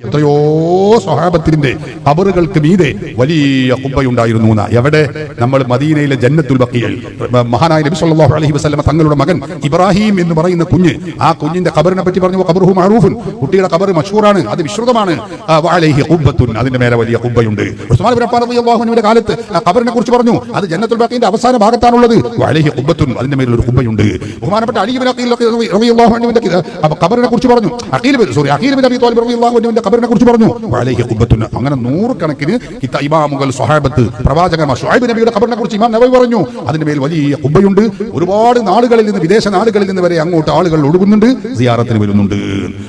എത്രയോ സ്വഹാബത്തിന്റെ കബറുകൾക്ക് മീതെ വലിയ കുബ്ബയുണ്ടായിരുന്നു. എവിടെ? നമ്മൾ മദീനയിലെ ജന്നത്തുൽ ബക്കിയിൽ മഹാനായ നബി സല്ലല്ലാഹു അലൈഹി വസല്ലം തങ്ങളുടെ മകൻ ഇബ്രാഹിം എന്ന് പറയുന്ന കുഞ്ഞ് ആ കുഞ്ഞിന്റെ കബറിനെ പറ്റി പറഞ്ഞു ഖബറുഹു മഅറൂഫുൻ. കുട്ടിയുടെ കബർ മഷൂറാണ് അത് വിശ്രുതമാണ്. വഅലൈഹി ഖുബ്ബത്തുൻ. അതിന്റെ മേലെ വലിയ കുബ്ബയുണ്ട് ഉസ്മാൻ ഇബ്നു അഫ്ഫാൻ റളിയല്ലാഹു അൻഹുവിന്റെ കാലത്ത് ആ കബറിനെ കുറിച്ച് പറഞ്ഞു. അത് ജന്നത്തുൽ ബക്കിന്റെ അവസാന ഭാഗത്താണുള്ളത്. വഅലൈഹി ഖുബ്ബത്തുൻ. അതിന്റെ മേലെ ഒരു കുബ്ബയുണ്ട് ബഹുമാനപ്പെട്ട അലി ഇബ്നു അഖീൽ റളിയല്ലാഹു അൻഹുവിന്റെ കബറിനെ കുറിച്ച് പറഞ്ഞു. അഖീൽ സോറി അഖീൽ ഇബ്നു അബീ ത്വാലിബ് റളിയല്ലാഹു അൻഹുവിന്റെ കബറിനെ കുറിച്ച് പറഞ്ഞു. വഅലൈഹി ഖുബ്ബത്തുൻ അങ്ങനെ നൂറുകണക്കിന് ഇമാമുകൾ സ്വഹാബത്ത് പ്രവാചകന്മാർ ഷുഹൈബ് നബിയുടെ ഖബറിനെ കുറിച്ച് ഇമാം നബി പറഞ്ഞു. അതിന്റെ മേൽ വലിയ കുബയുണ്ട് ഒരുപാട് നാടുകളിൽ നിന്ന് വിദേശ നാടുകളിൽ നിന്ന് വരെ അങ്ങോട്ട് ആളുകൾ ഒഴുകുന്നുണ്ട് സിയാറത്തിന് വരുന്നുണ്ട്.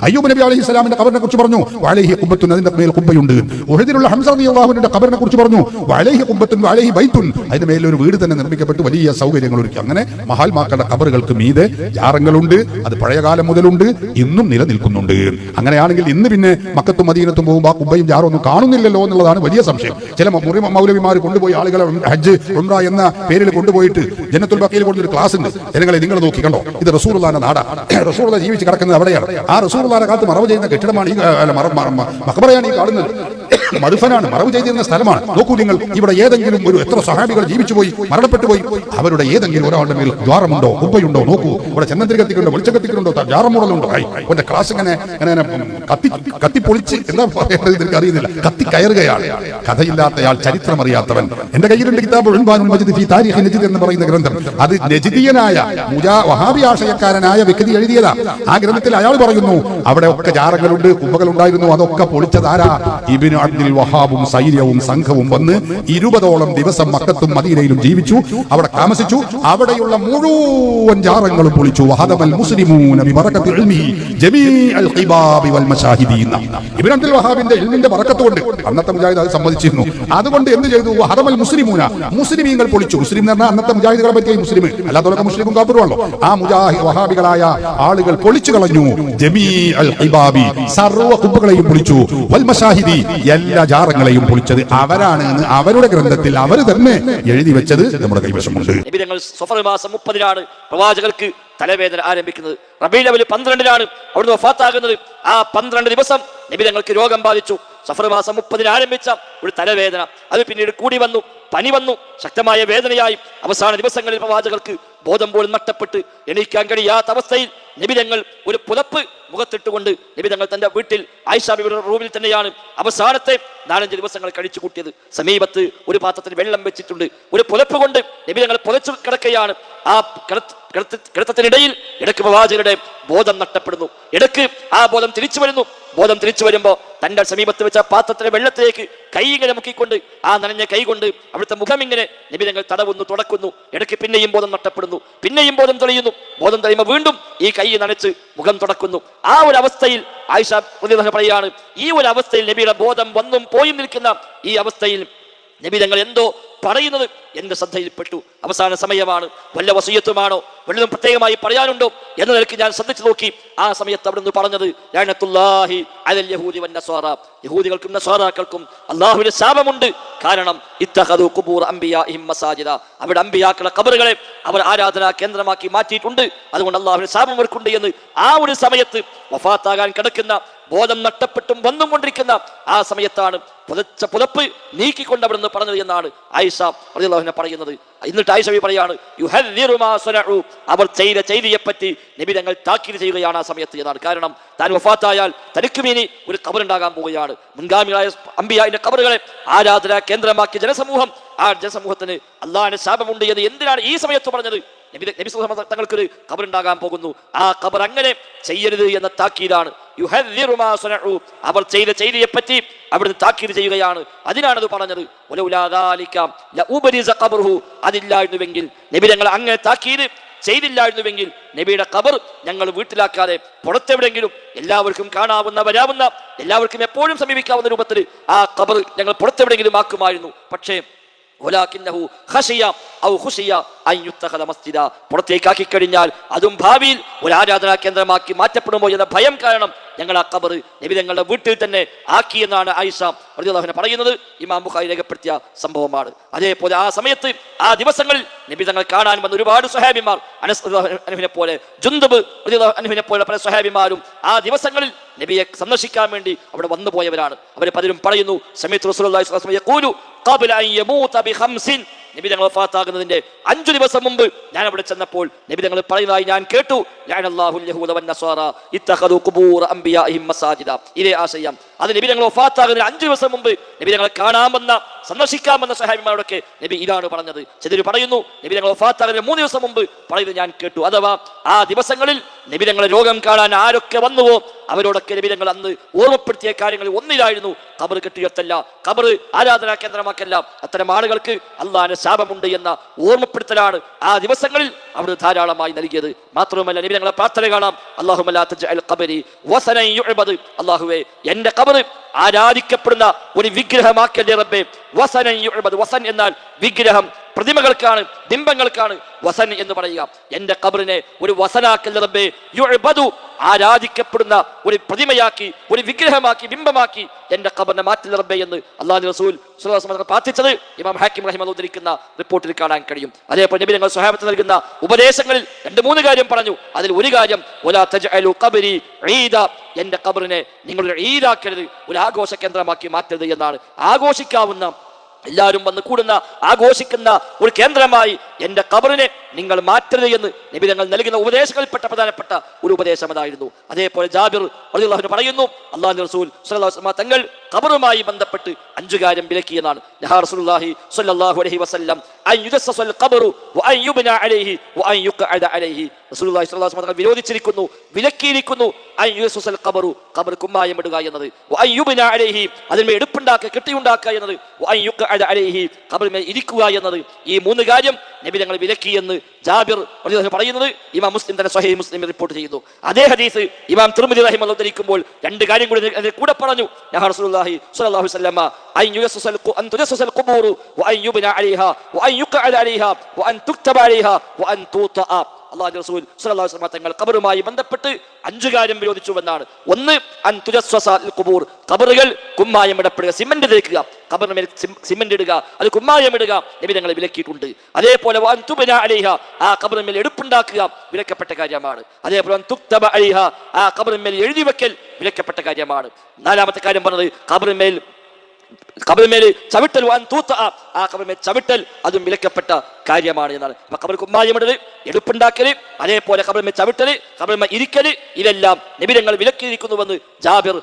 അയ്യൂബ് നബി അലൈഹി സ്വലാമിന്റെ ഖബറിനെ കുറിച്ച് പറഞ്ഞു. വഅലൈഹി കുബത്തുൻ അതിന്റെ മേൽ കുബയുണ്ട് ഉഹദിലുള്ള ഹംസ അള്ളാഹുവിന്റെ ഖബറിനെ കുറിച്ച് പറഞ്ഞു. വഅലൈഹി കുബത്തുൻ വഅലൈഹി ബൈത്തുൻ. അതിന്റെ മേൽ ഒരു വീട് തന്നെ നിർമ്മിക്കപ്പെട്ട്. വലിയ സൗകര്യങ്ങൾ ഒരുക്കി. അങ്ങനെ മഹാത്മാക്കളുടെ ഖബറുകൾക്ക് മീതെ ജാറങ്ങളുണ്ട്. അത് പഴയ കാലം മുതലുണ്ട്. ഇന്നും നിലനിൽക്കുന്നുണ്ട്. അങ്ങനെയാണെങ്കിൽ ഇന്ന് പിന്നെ മക്കത്തും മദീനത്തും പോകുമ്പോൾ കുബ്ബയും ജാറും ഒന്നും കാണുന്നില്ലല്ലോ എന്നുള്ളതാണ് വലിയ സംശയം. ചില മുറി മൗലവിമാർ കൊണ്ടുപോയി ആളുകളെ ഹജ്ജ് ഉംറ എന്ന പേരിൽ കൊണ്ടുപോയിട്ട് ജനത്തുൽ ബക്കയിൽ കൊണ്ടൊരു ക്ലാസ് ഉണ്ട്. ജനങ്ങളെ നിങ്ങൾ നോക്കി കണ്ടോ? ഇത് റസൂർലാന്റെ നാടാ. റസൂർല ജീവിച്ച് കിടക്കുന്നത് അവിടെയാണ്. ആ റസൂർലാന്റെ കാലത്ത് മറവ് ചെയ്യുന്ന കെട്ടിടമാണ് ഈ അല്ല, മറ- മറ- മ- ഈ കാണുന്നത്. മറുഫനാണ് മറവ് ചെയ്തിരുന്ന സ്ഥലമാണ്. നോക്കൂ നിങ്ങൾ ഇവിടെ ഏതെങ്കിലും ഒരു എത്ര സഹാബികൾ ജീവിച്ചു പോയി മരണപ്പെട്ടു പോയി അവരുടെ ഏതെങ്കിലും ഒരാളുടെ മേൽ ദ്വാരമുണ്ടോ ഉപ്പയുണ്ടോ നോക്കൂ. ഇവിടെ ചെന്നന്തിരി കത്തിക്കുന്നുണ്ടോ വെളിച്ചം കത്തിക്കുന്നുണ്ടോ ജാറമുടലുണ്ടോ അവന്റെ ക്ലാസ് ഇങ്ങനെ ഇങ്ങനെ കത്തി കത്തിപ്പൊളിച്ച് എന്താ എനിക്ക് അറിയുന്നില്ല. കത്തി കയറുകയാണ്. കഥയില്ലാത്തയാൾ ചരിത്രം അറിയാത്തവൻ എന്റെ കയ്യിലുണ്ട് കിതാബ് എന്ന് പറയുന്ന ഗ്രന്ഥം. അത് നജിദിയനായ ആശയക്കാരനായ വ്യക്തി എഴുതിയതാ. ആ ഗ്രന്ഥത്തിൽ അയാൾ പറയുന്നു അവിടെ ഒക്കെ ജാറങ്ങളുണ്ട് കുമ്പകളുണ്ടായിരുന്നു അതൊക്കെ പൊളിച്ചതാരാ? ഇബിന് അബ്ദുൽ വഹാബും സൈര്യവും സംഘവും വന്ന് ഇരുപതോളം ദിവസം മക്കത്തും മദീനയിലും ജീവിച്ചു. അവിടെ താമസിച്ചു. അവിടെയുള്ള മുഴുവൻ ജാറങ്ങളും പൊളിച്ചു. വഹദമൽ മുസ്ലിമൂന ബിബറകത്തിൽ ഇൽമി ജമീഅൽ ഖിബാബി വൽ മശാഹിദീൻ. ഇബ്നു അബ്ദുൽ വഹാബിന്റെ ഇൽമിന്റെ ബറക്കത്ത് കൊണ്ട് അന്നത്തെ മുജാഹിദ് അത് സമ്മതിച്ചിരുന്നു. അതുകൊണ്ട് എന്ത് ചെയ്തു? വഹദമൽ മുസ്ലിമൂന മുസ്ലിമീങ്ങൾ പൊളിച്ചു. മുസ്ലിം എന്ന് പറഞ്ഞാൽ അന്നത്തെ മുജാഹിദുകളെ പറ്റിയ മുസ്ലിം. അല്ലാത്തവരൊക്കെ മുസ്ലിമും കാപ്പറുള്ളൂ ആ മുജാഹിദ് വഹാബികളായ ആളുകൾ പൊളിച്ചു കളഞ്ഞു. ജമീ അൽ ഖിബാബി സർവ കുബ്ബകളെയും പൊളിച്ചു. വൽ മശാഹിദി എല്ലാ ജാറങ്ങളെയും പൊളിച്ചത് അവരാണ് എന്ന് അവരുടെ ഗ്രന്ഥത്തിൽ അവർ തന്നെ എഴുതി വെച്ചത് നമ്മുടെ കൈവശമുണ്ട്. മാസം മുപ്പതിനാണ് പ്രവാചകർക്ക് തലവേദന ആരംഭിക്കുന്നത്. റബീ ലെവൽ പന്ത്രണ്ടിനാണ് അവിടുന്ന് വഫാത്താകുന്നത്. ആ പന്ത്രണ്ട് ദിവസം നബി തങ്ങൾക്ക് രോഗം ബാധിച്ചു. സഫർ മാസം മുപ്പതിന് ആരംഭിച്ച ഒരു തലവേദന. അത് പിന്നീട് കൂടി വന്നു പനി വന്നു ശക്തമായ വേദനയായി. അവസാന ദിവസങ്ങളിൽ പ്രവാചകർക്ക് ബോധം പോലും നഷ്ടപ്പെട്ട് എണീക്കാൻ കഴിയാത്ത അവസ്ഥയിൽ നിബിതങ്ങൾ ഒരു പുതപ്പ് മുഖത്തിട്ടുകൊണ്ട് നിബിതങ്ങൾ തന്റെ വീട്ടിൽ ആയിഷാബിയുടെ റൂമിൽ തന്നെയാണ് അവസാനത്തെ നാലഞ്ച് ദിവസങ്ങൾ കഴിച്ചു കൂട്ടിയത്. സമീപത്ത് ഒരു പാത്രത്തിൽ വെള്ളം വെച്ചിട്ടുണ്ട്. ഒരു പുലപ്പ് കൊണ്ട് നിബിതങ്ങൾ പുതച്ചു കിടക്കുകയാണ്. ആ കിടത്തത്തിനിടയിൽ ഇടയ്ക്ക് പ്രവാചകരുടെ ബോധം നഷ്ടപ്പെടുന്നു. ഇടയ്ക്ക് ആ ബോധം തിരിച്ചു വരുന്നു. ബോധം തിരിച്ചു വരുമ്പോൾ തന്റെ സമീപത്ത് വെച്ച പാത്രത്തിലെ വെള്ളത്തിലേക്ക് കൈ ഇങ്ങനെ മുക്കിക്കൊണ്ട് ആ നനഞ്ഞ കൈ കൊണ്ട് അവിടുത്തെ മുഖം ഇങ്ങനെ നിബിതങ്ങൾ തടവുന്നു തുടക്കുന്നു ഇടയ്ക്ക് പിന്നെയും ബോധം നഷ്ടപ്പെടുന്നു. പിന്നെയും ബോധം തെളിയുന്നു. ബോധം തെളിയുമ്പോൾ വീണ്ടും ഈ കൈ നനച്ച് മുഖം തുടക്കുന്നു ആ ഒരു അവസ്ഥയിൽ ആയിഷ പറയാണ് ഈ ഒരു അവസ്ഥയിൽ നബിയുടെ ബോധം വന്നും പോയും നിൽക്കുന്ന ഈ അവസ്ഥയിൽ നബി തങ്ങൾ എന്തോ പറയുന്നത് എന്റെ ശ്രദ്ധയിൽപ്പെട്ടു. അവസാന സമയമാണ്. വല്ല വസീയത്തുമാണോ? വല്ലതും പ്രത്യേകമായി പറയാനുണ്ടോ? എന്ന നിലയ്ക്ക് ഞാൻ ശ്രദ്ധിച്ചു നോക്കി. ആ സമയത്ത് അവിടെ നിന്ന് പറഞ്ഞത് ലഅനത്തുല്ലാഹി അലൽ യഹൂദി വന്ന സ്വാറ യഹൂദികൾക്കും നസ്വാറാക്കൾക്കും ശാപമുണ്ട്. കാരണം ഇത്തഖദു ഖുബൂർ അംബിയാഇഹിം മസാജിദ. അവിടെ അംബിയാക്കളെ ഖബറുകളെ അവർ ആരാധനാ കേന്ദ്രമാക്കി മാറ്റിയിട്ടുണ്ട്. അതുകൊണ്ട് അള്ളാഹുവിന്റെ ശാപം അവർക്കുണ്ട് എന്ന് ആ ഒരു സമയത്ത് വഫാത്താകാൻ കിടക്കുന്ന ബോധം നഷ്ടപ്പെട്ടും വന്നും കൊണ്ടിരിക്കുന്ന ആ സമയത്താണ് പുതച്ച പുതപ്പ് നീക്കിക്കൊണ്ട് അവിടുന്ന് പറഞ്ഞത് എന്നാണ് ആയിഷ റളിയല്ലാഹുവിനെ പറയുന്നത്. എന്നിട്ട് ആയിഷ പറയാണ് അവർ ചെയ്ത ചെയ്തിയെപ്പറ്റി നബി തങ്ങൾ താക്കീത് ചെയ്യുകയാണ് ആ സമയത്ത് എന്നാണ്. കാരണം താൻ വഫാത്തായാൽ തനിക്കും ഇനി ഒരു കബറുണ്ടാകാൻ പോവുകയാണ്. മുൻഗാമികളായ അമ്പിയായിന്റെ കബറുകളെ ആരാധന കേന്ദ്രമാക്കിയ ജനസമൂഹം ആ ജനസമൂഹത്തിന് അള്ളാഹിന്റെ ശാപമുണ്ട് എന്ന് എന്തിനാണ് ഈ സമയത്ത് പറഞ്ഞത്? നബി നബി തങ്ങൾക്കൊരു കബറുണ്ടാകാൻ പോകുന്നു. ആ കബർ അങ്ങനെ ചെയ്യരുത് എന്ന താക്കീതാണ്. അവർ ചെയ്ത ചെയ്തിയെ പറ്റി അവിടുന്ന് താക്കീത് ചെയ്യുകയാണ്. അതിനാണത് അത് പറഞ്ഞത്. അതില്ലായിരുന്നുവെങ്കിൽ നബി ഞങ്ങൾ അങ്ങനെ താക്കീത് ചെയ്തില്ലായിരുന്നുവെങ്കിൽ നബിയുടെ കബർ ഞങ്ങൾ വീട്ടിലാക്കാതെ പുറത്തെവിടെങ്കിലും എല്ലാവർക്കും കാണാവുന്ന വരാവുന്ന എല്ലാവർക്കും എപ്പോഴും സമീപിക്കാവുന്ന രൂപത്തിൽ ആ കബർ ഞങ്ങൾ പുറത്തെവിടെങ്കിലും ആക്കുമായിരുന്നു. പക്ഷേ പുറത്തേക്കാക്കി കഴിഞ്ഞാൽ അതും ഭാവിയിൽ ഒരു ആരാധനാ കേന്ദ്രമാക്കി മാറ്റപ്പെടുമോ എന്ന ഭയം കാരണം ഞങ്ങൾ ആ കബർ നബി തങ്ങളുടെ വീട്ടിൽ തന്നെ ആക്കിയെന്നാണ് ആയിഷ റളിയല്ലാഹുവിനെ പറയുന്നത്. ഇമാം ബുഖാരി രേഖപ്പെടുത്തിയ സംഭവമാണ്. അതേപോലെ ആ സമയത്ത് ആ ദിവസങ്ങളിൽ നബി തങ്ങൾ കാണാൻ വന്ന ഒരുപാട് സ്വഹാബിമാർ അനസ് അനുഹിനെ പോലെ ജുന്ദബ് അനുഹിനെ പോലെ പല സ്വഹാബിമാരും ആ ദിവസങ്ങളിൽ നബിയെ സന്ദർശിക്കാൻ വേണ്ടി അവിടെ വന്നു പോയവരാണ് അവർ പലരും പറയുന്നു സമയത്ത് റസൂലുള്ളാഹി നബി തങ്ങൾ വഫാത്താകുന്നതിന്റെ അഞ്ചു ദിവസം മുമ്പ് ഞാൻ അവിടെ ചെന്നപ്പോൾ നബി തങ്ങൾ പറയുന്നതായി ഞാൻ കേട്ടു. ഇതേ ആശയം. അത് നബി തങ്ങൾ വഫാത്താകുന്നതിന് അഞ്ചു ദിവസം മുമ്പ് നബി തങ്ങളെ കാണാൻ വന്ന സന്ദർശിക്കാൻ വന്ന സഹാബിമാരോടൊക്കെ നബി ഇതാണ് പറഞ്ഞത്. ചിലർ പറയുന്നു നബി തങ്ങൾ വഫാത്താകുന്നതിന് മൂന്ന് ദിവസം മുമ്പ് പറയുന്നത് ഞാൻ കേട്ടു. അഥവാ ആ ദിവസങ്ങളിൽ നബി തങ്ങളെ രോഗം കാണാൻ ആരൊക്കെ വന്നുവോ അവരോടൊക്കെ നിബിരങ്ങൾ അന്ന് ഓർമ്മപ്പെടുത്തിയ കാര്യങ്ങൾ ഒന്നിലായിരുന്നു. കബർ കെട്ടിയത്തല്ല കബർ ആരാധനാ കേന്ദ്രമാക്കല്ല. അത്തരം ആളുകൾക്ക് അള്ളാഹിന് ശാപമുണ്ട് എന്ന ഓർമ്മപ്പെടുത്തലാണ് ആ ദിവസങ്ങളിൽ അവിടെ ധാരാളമായി നൽകിയത്. മാത്രവുമല്ല നിബിരങ്ങളെ പ്രാർത്ഥന കാണാം. അള്ളാഹുമല്ലാത്തബരി അള്ളാഹുവെ എന്റെ കബർ ആരാധിക്കപ്പെടുന്ന ഒരു വിഗ്രഹമാക്കല്ലേ റബ്ബേ. വസനൻ വസൻ എന്നാൽ വിഗ്രഹം പ്രതിമകൾക്കാണ് ബിംബങ്ങൾക്കാണ് വസൻ എന്ന് പറയുക. എന്റെ കബറിനെ ഒരു വസനാക്കൽ റബ്ബേ യുഅബദു ആരാധിക്കപ്പെടുന്ന ഒരു പ്രതിമയാക്കി ഒരു വിഗ്രഹമാക്കി ബിംബമാക്കി എന്റെ കബറിനെ മാറ്റിൽ റബ്ബേ എന്ന് അള്ളാഹു റസൂൽ പ്രാർത്ഥിച്ചത് ഇമാം ഹാക്കിം റഹിമ ഉദ്ധരിക്കുന്ന റിപ്പോർട്ടിൽ കാണാൻ കഴിയും. അതേപോലെ നബി ഞങ്ങൾ സ്വഹാബത്ത് നൽകുന്ന ഉപദേശങ്ങളിൽ രണ്ട് മൂന്ന് കാര്യം പറഞ്ഞു. അതിൽ ഒരു കാര്യം ഈദ. എന്റെ കബറിനെ നിങ്ങളുടെ ഈദാക്കരുത് ഒരു ആഘോഷ കേന്ദ്രമാക്കി മാറ്റരുത് എന്നാണ്. ആഘോഷിക്കാവുന്ന എല്ലാവരും വന്ന് കൂടുന്ന ആഘോഷിക്കുന്ന ഒരു കേന്ദ്രമായി എന്റെ കബറിനെ നിങ്ങൾ മാറ്റരുത് എന്ന് നിബിധങ്ങൾ നൽകുന്ന ഉപദേശങ്ങളിൽപ്പെട്ട പ്രധാനപ്പെട്ട ഒരു ഉപദേശം അതായിരുന്നു. അതേപോലെ ജാബിർ പറയുന്നു അള്ളാഹു റസൂൽ തങ്ങൾ ഖബറുമായി ബന്ധപ്പെട്ട് അഞ്ചു കാര്യം സ്വല്ലല്ലാഹു അലൈഹി വസല്ലം അലൈഹി അലൈഹി. റസൂലുള്ളാഹി സ്വല്ലല്ലാഹു വിരോധിച്ചിരിക്കുന്നു വിലക്കിയിരിക്കുന്നു ഖബറു കുമ്മായം ഇടുക എന്നത്. അലൈഹി എടുപ്പുണ്ടാക്കുക കെട്ടിയുണ്ടാക്കുക എന്നത്. അലൈഹി ഇരിക്കുക എന്നത്. ഈ മൂന്ന് കാര്യം നബി ഞങ്ങൾ വിലക്കി എന്ന് ജാബിർ പറയുന്നത് ഇമാം മുസ്ലിം തന്നെ സ്വഹീഹ് മുസ്ലിം റിപ്പോർട്ട് ചെയ്തു. അതേ ഹദീസ് ഇമാം തിരുമതി റഹിം ഉദ്ധരിക്കുമ്പോൾ രണ്ട് കാര്യം കൂടി കൂടെ പറഞ്ഞു. നഹാ അള്ളാഹു റസൂൽ വസല്ലം തങ്ങൾ കബറുമായി ബന്ധപ്പെട്ട് അഞ്ചു കാര്യം വിരോധിച്ചുവെന്നാണ് ഒന്ന് അൻ ഖുബൂർ. ഖബറുകൾ കുമ്മായം ഇടപ്പെടുക സിമെന്റ് തേക്കുക. കബറിന് സിമന്റ് ഇടുക അത് കുമ്മായം ഇടുക നബി ഞങ്ങൾ വിലക്കിയിട്ടുണ്ട്. അതേപോലെ അലൈഹ ആ കബറിന് മേൽ എടുപ്പുണ്ടാക്കുക വിലക്കപ്പെട്ട കാര്യമാണ്. അതേപോലെ തുക്തബ അലൈഹ ആ കബറിന് മേൽ എഴുതി വെക്കൽ വിലക്കപ്പെട്ട കാര്യമാണ്. നാലാമത്തെ കാര്യം പറഞ്ഞത് കബറിന് മേൽ കബറിന്മേൽ ചവിട്ടൽ വൻ തൂത്ത. ആ കബറിന്മേൽ ചവിട്ടൽ അതും വിലക്കപ്പെട്ട കാര്യമാണ് എന്നാണ്. അപ്പൊ കബർ കുമ്മായമിടൽ എടുപ്പുണ്ടാക്കൽ അതേപോലെ കബറിന്മേൽ ചവിട്ടൽ കബറിന്മേൽ ഇരിക്കൽ ഇതെല്ലാം നിബിരങ്ങൾ വിലക്കിയിരിക്കുന്നുവെന്ന് ജാബിർ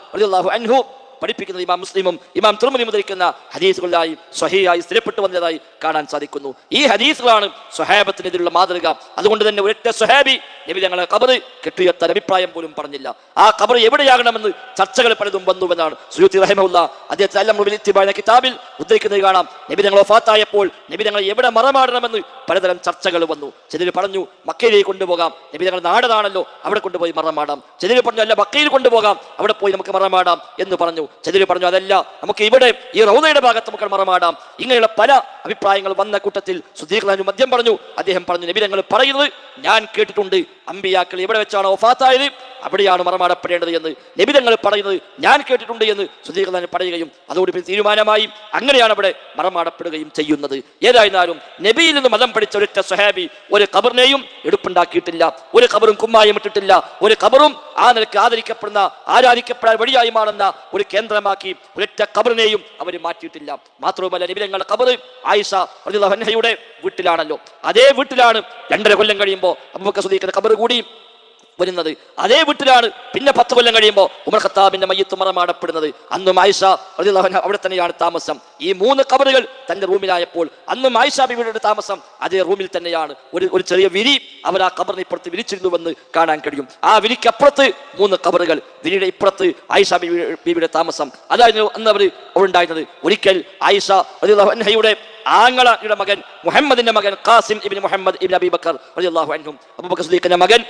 അൻഹു പഠിപ്പിക്കുന്നത് ഇമാം മുസ്ലിമും ഇമാം തുറമുനി മുദ്രിക്കുന്ന ഹദീസുകളിലായി സ്വഹിയായി സ്ഥിരപ്പെട്ടു വന്നതായി കാണാൻ സാധിക്കുന്നു. ഈ ഹദീസുകളാണ് സ്വഹാബത്തിനെതിരുള്ള മാതൃക. അതുകൊണ്ട് തന്നെ ഒരൊറ്റ സ്വഹാബി നബി ഞങ്ങളെ കബർ കെട്ടിയെത്താൻ അഭിപ്രായം പോലും പറഞ്ഞില്ല. ആ കബർ എവിടെയാകണമെന്ന് ചർച്ചകൾ പലതും വന്നുവെന്നാണ് സുയൂത്തി റഹിമുള്ള അദ്ദേഹത്തെ അല്ലം ഇത്തിബായ കിതാബിൽ ഉദ്ധരിക്കുന്നത് കാണാം. നബി ഞങ്ങൾ ഫാത്തായപ്പോൾ നബി ഞങ്ങൾ എവിടെ മറമാടണമെന്ന് പലതരം ചർച്ചകൾ വന്നു. ചിലർ പറഞ്ഞു മക്കയിലേക്ക് കൊണ്ടുപോകാം. നബി ഞങ്ങൾ നാടതാണല്ലോ അവിടെ കൊണ്ടുപോയി മറമാടാം. ചിലർ പറഞ്ഞു അല്ല മക്കയിൽ കൊണ്ടുപോകാം അവിടെ പോയി നമുക്ക് മറമാടാം എന്ന് പറഞ്ഞു. ചിലർ പറഞ്ഞു അതല്ല നമുക്ക് ഇവിടെ ഈ റൗദയുടെ ഭാഗത്ത് നമുക്ക് മറമാടാം. ഇങ്ങനെയുള്ള പല അഭിപ്രായങ്ങൾ വന്ന കൂട്ടത്തിൽ സുധീർ മദ്യം പറഞ്ഞു. അദ്ദേഹം പറഞ്ഞു നബി ഞങ്ങൾ പറയുന്നത് ഞാൻ കേട്ടിട്ടുണ്ട്. അമ്പിയാക്കൾ എവിടെ വെച്ചാണ് ഒഫാത്തായത് അവിടെയാണ് മറമാടപ്പെടേണ്ടത് എന്ന് നിബിതങ്ങൾ പറയുന്നത് ഞാൻ കേട്ടിട്ടുണ്ട് എന്ന് സുധീർലാൻ പറയുകയും അതോട് തീരുമാനമായി അങ്ങനെയാണ് അവിടെ മറമാടപ്പെടുകയും ചെയ്യുന്നത്. ഏതായിരുന്നാലും നബിയിൽ നിന്ന് മതം പഠിച്ച ഒരൊറ്റ സ്വഹാബി ഒരു കബറിനെയും എടുപ്പുണ്ടാക്കിയിട്ടില്ല ഒരു കബറും കുമ്മായം ഇട്ടിട്ടില്ല ഒരു കബറും ആ നിലയ്ക്ക് ആദരിക്കപ്പെടുന്ന ആരാധിക്കപ്പെടാൻ വഴിയായി മാറുന്ന ഒരു കേന്ദ്രമാക്കി ഒരൊറ്റ കബറിനെയും അവർ മാറ്റിയിട്ടില്ല. മാത്രവുമല്ല നബിതങ്ങളുടെ കബറ് ആയിഷ അൻഹയുടെ വീട്ടിലാണല്ലോ. അതേ വീട്ടിലാണ് രണ്ടര കൊല്ലം കഴിയുമ്പോൾ അബൂബക്കർ സുദീഖിന്റെ കബർ കൂടി വരുന്നത്. അതേ വീട്ടിലാണ് പിന്നെ പത്ത് കൊല്ലം കഴിയുമ്പോൾ ഉമർ ഖത്താബിന്റെ മയ്യത്ത് മറമാടപ്പെടുന്നത് അന്ന് മായിഷ റളിയല്ലാഹു അൻഹ അവിടെ തന്നെയാണ് താമസം. ഈ മൂന്ന് കബറുകൾ തന്റെ റൂമിലായപ്പോൾ അന്ന് മായിഷ ബിബിയുടെ താമസം. അതേ റൂമിൽ തന്നെയാണ് ഒരു ഒരു ചെറിയ വിരി അവർ ആ കബറിന് ഇപ്പുറത്ത് വിരിച്ചിരുന്നുവെന്ന് കാണാൻ കഴിയും. ആ വിരിക്കപ്പുറത്ത് മൂന്ന് കബറുകൾ വിരിയുടെ ഇപ്പുറത്ത് ആയിഷ ബിബിയുടെ താമസം. അതായിരുന്നു അന്ന് അവർ ഉണ്ടായിരുന്നത്. ഒരിക്കൽ ആയിഷ റളിയല്ലാഹു അൻഹയുടെ ആങ്ങളയുടെ മകൻ മുഹമ്മദിന്റെ മകൻ ഖാസിം ഇബിൻ മുഹമ്മദ് ഇബിൻ അബി ബക്കർ റളിയല്ലാഹു അൻഹും അബൂബക്കർ സിദ്ദീഖിന്റെ മകൻ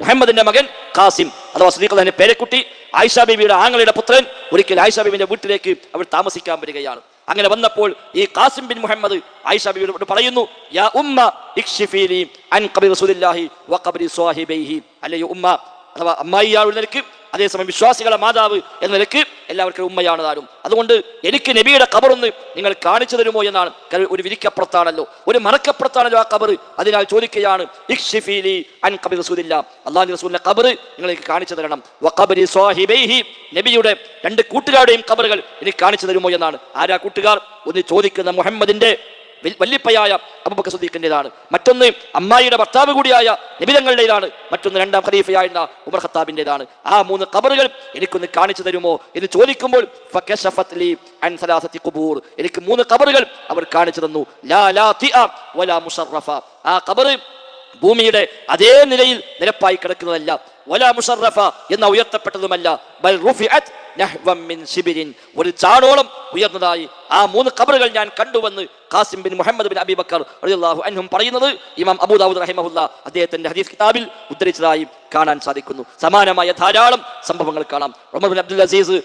മുഹമ്മദിന്റെ മകൻ ഖാസിം അഥവാ സുദീഖ് പേരക്കുട്ടി ആയിഷ ബീബിയുടെ ആങ്ങളുടെ പുത്രൻ. ഒരിക്കൽ ആയിഷ ബീബിന്റെ വീട്ടിലേക്ക് അവൾ താമസിക്കാൻ വരികയാണ്. അങ്ങനെ വന്നപ്പോൾ ഈ ഖാസിം ബിൻ മുഹമ്മദ് ആയിഷ ബീബിയോട് പറയുന്നു യാ ഉമ്മ ഇക്ഷിഫീലി അൻ ഖബരി റസൂലില്ലാഹി വ ഖബരി സ്വാഹിബൈഹി അല്ലയോ ഉമ്മ അഥവാ അമ്മായി നിലയ്ക്ക് അതേസമയം വിശ്വാസികളെ മാതാവ് എന്ന നിലയ്ക്ക് എല്ലാവർക്കും ഉമ്മയാണ് താരും അതുകൊണ്ട് എനിക്ക് നബിയുടെ കബറൊന്ന് നിങ്ങൾ കാണിച്ചു തരുമോ എന്നാണ് ഒരു വിരിക്കപ്പുറത്താണല്ലോ ഒരു മറക്കപ്പുറത്താണല്ലോ ആ കബർ അതിനാൽ ചോദിക്കുകയാണ് അൻ റസൂലിന്റെ കബർ നിങ്ങൾക്ക് കാണിച്ചു തരണം. വഖബരി നബിയുടെ രണ്ട് കൂട്ടുകാരുടെയും കബറുകൾ എനിക്ക് കാണിച്ചു തരുമോ എന്നാണ്. ആരാ കൂട്ടുകാർ? ഒന്ന് ചോദിക്കുന്ന മുഹമ്മദിന്റെ വല്ലിപ്പയായ അബൂബക്കർ സുദ്ദീഖിന്റെതാണ് മറ്റൊന്ന് അമ്മായിയുടെ ഭർത്താവ് കൂടിയായ നിബിതങ്ങളുടേതാണ്. മറ്റൊന്ന് രണ്ടാം ഖലീഫയായ ഉമർ ഖത്താബിന്റെതാണ് ആ മൂന്ന് കബറുകൾ എനിക്കൊന്ന് കാണിച്ചു തരുമോ എന്ന് ചോദിക്കുമ്പോൾ എനിക്ക് മൂന്ന് കബറുകൾ അവർ കാണിച്ചു തന്നു. ആ കബറ് ഭൂമിയുടെ അതേ നിലയിൽ നിരപ്പായി കിടക്കുന്നതല്ല. എന്ന ഉയർത്തപ്പെട്ടതുമല്ല. റുഫിഅത് മിൻ സിബിരിൻ. ഒരു ചാടോളം ഉയർന്നതായി ആ മൂന്ന് കബറുകൾ ഞാൻ കണ്ടുവെന്ന് Qasim bin Muhammad bin Abi Bakr റളിയല്ലാഹു പറയുന്നത് ഇമാം അബൂദാവൂദ് റഹിമഹുല്ല അദ്ദേഹത്തിന്റെ ഹദീസ് കിതാബിൽ ഉദ്ധരിച്ചതായി കാണാൻ സാധിക്കുന്നു. സമാനമായ ധാരാളം സംഭവങ്ങൾ കാണാം. ഉമർ ബിൻ അബ്ദുൽ അസീസ്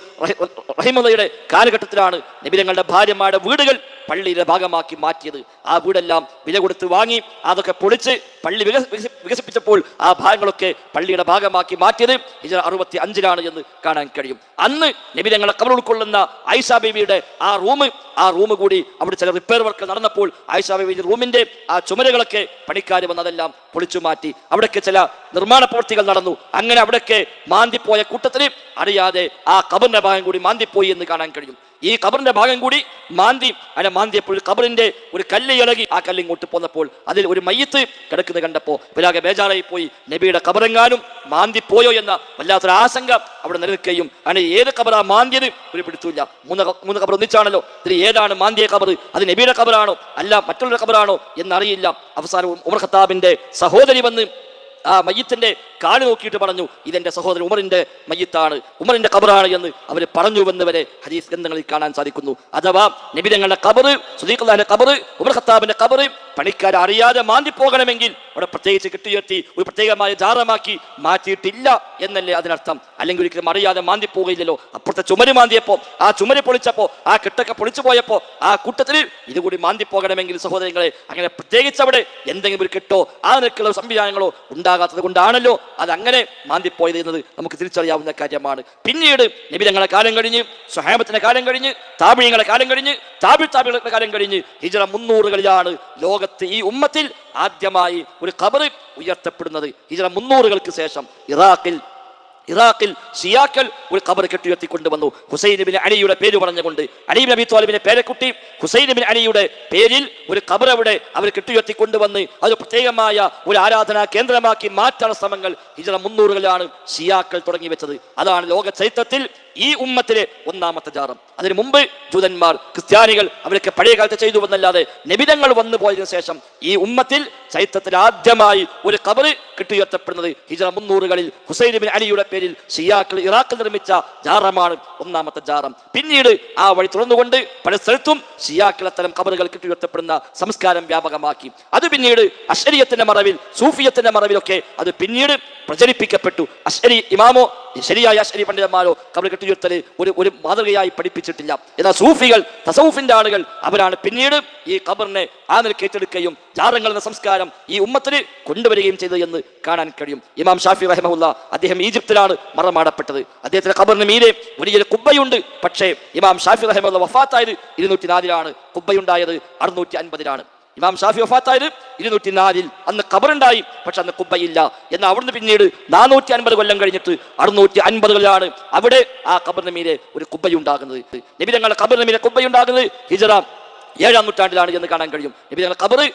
റഹിമുള്ളയുടെ കാലഘട്ടത്തിലാണ് നബിതങ്ങളുടെ ഭാര്യമാരുടെ വീടുകൾ പള്ളിയുടെ ഭാഗമാക്കി മാറ്റിയത്. ആ വീടെല്ലാം വില കൊടുത്ത് വാങ്ങി അതൊക്കെ പൊളിച്ച് പള്ളി വികസിപ്പിച്ചപ്പോൾ ആ ഭാഗങ്ങളൊക്കെ പള്ളിയുടെ ഭാഗമാക്കി മാറ്റിയത് ഹിജറ അറുപത്തി അഞ്ചിലാണ് എന്ന് കാണാൻ കഴിയും. അന്ന് നബി കബർ ഉൾക്കൊള്ളുന്ന ആയിഷ ബേബിയുടെ ആ റൂം ആ റൂം കൂടി അവിടെ ചില റിപ്പയർ വർക്ക് നടന്നപ്പോൾ ആയിഷാ ബേബിയുടെ റൂമിന്റെ ആ ചുമരുകളൊക്കെ പണിക്കാർ വന്നതെല്ലാം പൊളിച്ചു മാറ്റി. അവിടേക്ക് ചില നിർമ്മാണ പ്രവൃത്തികൾ നടന്നു. അങ്ങനെ അവിടേക്ക് മാന്തിപ്പോയ കൂട്ടത്തിന് അറിയാതെ ആ കബറിന്റെ ഭാഗം കൂടി മാന്തിപ്പോയി എന്ന് കാണാൻ കഴിയും. ഈ കബറിന്റെ ഭാഗം കൂടി മാന്തി അങ്ങനെ മാന്തിയപ്പോൾ കബറിന്റെ ഒരു കല്ല് ഇളകി ആ കല്ല് ഇങ്ങോട്ട് പോന്നപ്പോൾ അതിൽ ഒരു മയ്യത്ത് കിടക്കുന്നത് കണ്ടപ്പോൾ ഇവരാകെ ബേജാറായി പോയി നബിയുടെ കബറെങ്ങാനും മാന്തിപ്പോയോ എന്ന വല്ലാത്തൊരു ആശങ്ക അവിടെ നിലനിൽക്കുകയും അങ്ങനെ ഏത് കബറാ മാന്തിയത് ഒരു പിടിച്ചില്ല മൂന്ന് മൂന്ന് കബർ ഒന്നിച്ചാണല്ലോ. ഇതിൽ ഏതാണ് മാന്തിയ കബർ? അത് നബിയുടെ കബറാണോ? അല്ല മറ്റുള്ള കബറാണോ? എന്നറിയില്ല. അവസാനം ഉമർ ഖത്താബിന്റെ സഹോദരി വന്ന് ആ മയ്യത്തിന്റെ കാൽ നോക്കിയിട്ട് പറഞ്ഞു ഇതെന്റെ സഹോദരൻ ഉമറിന്റെ മയ്യത്താണ് ഉമറിന്റെ കബറാണ് എന്ന് അവർ പറഞ്ഞു വന്നവരെ ഹദീസ് ഗ്രന്ഥങ്ങളിൽ കാണാൻ സാധിക്കുന്നു. അഥവാ നബിതങ്ങളുടെ കബറ് സുദീഖുല്ലാഹിന്റെ കബറ് ഉമർ ഖത്താബിന്റെ കബറ് പണിക്കാർ അറിയാതെ മാന്തി പോകണമെങ്കിൽ അവിടെ പ്രത്യേകിച്ച് കെട്ടിയുയർത്തി ഒരു പ്രത്യേകമായ ജാറമാക്കി മാറ്റിയിട്ടില്ല എന്നല്ലേ അതിനർത്ഥം? അല്ലെങ്കിൽ ഒരിക്കലും അറിയാതെ മാന്തി പോകില്ലല്ലോ അപ്പുറത്തെ ചുമര് മാന്തിയപ്പോൾ ആ ചുമര് പൊളിച്ചപ്പോൾ ആ കെട്ടൊക്കെ പൊളിച്ചു പോയപ്പോൾ ആ കൂട്ടത്തിൽ ഇതുകൂടി മാന്തി പോകണമെങ്കിൽ സഹോദരങ്ങളെ അങ്ങനെ പ്രത്യേകിച്ച് അവിടെ എന്തെങ്കിലും ഒരു കെട്ടോ ആ നിലക്കുള്ള സംവിധാനങ്ങളോ ഉണ്ടാകാത്തത് കൊണ്ടാണല്ലോ അത് അങ്ങനെ മാന്തിപ്പോയത് എന്നത് നമുക്ക് തിരിച്ചറിയാവുന്ന കാര്യമാണ്. പിന്നീട് നബിതങ്ങളുടെ കാലം കഴിഞ്ഞ് സ്വഹാബത്തിന്റെ കാലം കഴിഞ്ഞ് താപിഴങ്ങളുടെ കാലം കഴിഞ്ഞ് താബിൾ താപികളുടെ കാലം കഴിഞ്ഞ് ഹിജറ മുന്നൂറുകളിലാണ് ലോകത്ത് ഈ ഉമ്മത്തിൽ ആദ്യമായി ഒരു കബറ് ഉയർത്തപ്പെടുന്നത്. ഹിജറ മുന്നൂറുകൾക്ക് ശേഷം ഇറാഖിൽ ഇറാഖിൽ ഷിയാക്കൾ ഒരു കബർ കെട്ടി ഉയർത്തിക്കൊണ്ട് ഹുസൈൻ ഹുസൈനബിൻ അലിയുടെ പേര് പറഞ്ഞുകൊണ്ട്. അലി നബി തോലിബിന്റെ പേരക്കുട്ടി ഹുസൈൻ അലിയുടെ പേരിൽ ഒരു ഖബർ അവിടെ അവർ കെട്ടിയുയർത്തി കൊണ്ടുവന്ന് അത് പ്രത്യേകമായ ഒരു ആരാധനാ കേന്ദ്രമാക്കി മാറ്റാനുള്ള ശ്രമങ്ങൾ ഹിജറ മുന്നൂറുകളിലാണ് ഷിയാക്കൾ തുടങ്ങി വെച്ചത് അതാണ് ലോക ചരിത്രത്തിൽ ഈ ഉമ്മത്തിലെ ഒന്നാമത്തെ ജാറം. അതിനു മുമ്പ് ജൂതന്മാർ ക്രിസ്ത്യാനികൾ അവരൊക്കെ പഴയ കാലത്ത് ചെയ്തു വന്നല്ലാതെ നിബിധങ്ങൾ വന്നു പോയതിനു ശേഷം ഈ ഉമ്മത്തിൽ ചരിത്രത്തിൽ ആദ്യമായി ഒരു കബറ് കിട്ടിയുയർത്തപ്പെടുന്നത് ഹിജറ മുന്നൂറുകളിൽ ഹുസൈൻ ബിൻ അലിയുടെ പേരിൽ ഷിയാക്കൾ ഇറാഖിൽ നിർമ്മിച്ച ജാറമാണ് ഒന്നാമത്തെ ജാറം. പിന്നീട് ആ വഴി തുറന്നുകൊണ്ട് പല സ്ഥലത്തും ഷിയാക്കൾ അത്തരം കബറുകൾ കിട്ടിയുയർത്തപ്പെടുന്ന സംസ്കാരം വ്യാപകമാക്കി. അത് പിന്നീട് അഷരിയത്തിന്റെ മറവിൽ സൂഫിയത്തിന്റെ മറവിലൊക്കെ അത് പിന്നീട് പ്രചരിപ്പിക്കപ്പെട്ടു. അശ്വരി ഇമാമോ ശരിയായ അശ്വരി പണ്ഡിതന്മാരോ കബർ കെട്ടിയുയർത്തൽ ഒരു ഒരു മാതൃകയായി പഠിപ്പിച്ചിട്ടില്ല. എന്നാൽ സൂഫികൾ തസൗഫിന്റെ ആളുകൾ അവരാണ് പിന്നീട് ഈ കബറിനെ ആ നിലയ്ക്ക് ഏറ്റെടുക്കുകയും ജാറങ്ങൾ എന്ന സംസ്കാരം ഈ ഉമ്മത്തിന് കൊണ്ടുവരികയും ചെയ്തു എന്ന് കാണാൻ കഴിയും. ഇമാം ഷാഫി റഹ്മുല്ല അദ്ദേഹം ഈജിപ്തിലാണ് മറമാടപ്പെട്ടത് അദ്ദേഹത്തിന്റെ കബറിന് മീതെ വലിയൊരു കുബ്ബയുണ്ട്. പക്ഷേ ഇമാം ഷാഫി റഹ്മുല്ല വഫാത്തായത് ഇരുന്നൂറ്റി നാലിലാണ് കുബ്ബയുണ്ടായത് അറുന്നൂറ്റി അൻപതിലാണ് ഇമാം ഷാഫി വഫാത്തായത് ഇരുന്നൂറ്റി നാലിൽ അന്ന് ഖബറുണ്ടായി പക്ഷെ അന്ന് കുബ്ബയില്ല. എന്നാൽ അവിടുന്ന് പിന്നീട് നാനൂറ്റി അൻപത് കൊല്ലം കഴിഞ്ഞിട്ട് അറുന്നൂറ്റി അൻപതുകളിലാണ് അവിടെ ആ ഖബറിന് മീരെ ഒരു കുബ്ബയുണ്ടാകുന്നത്. നബി തങ്ങളുടെ ഖബറിന് മീരെ കുബ്ബയുണ്ടാകുന്നത് ഹിജറ ഏഴാം നൂറ്റാണ്ടിലാണ് എന്ന് കാണാൻ കഴിയും. നബി തങ്ങൾ കബറ്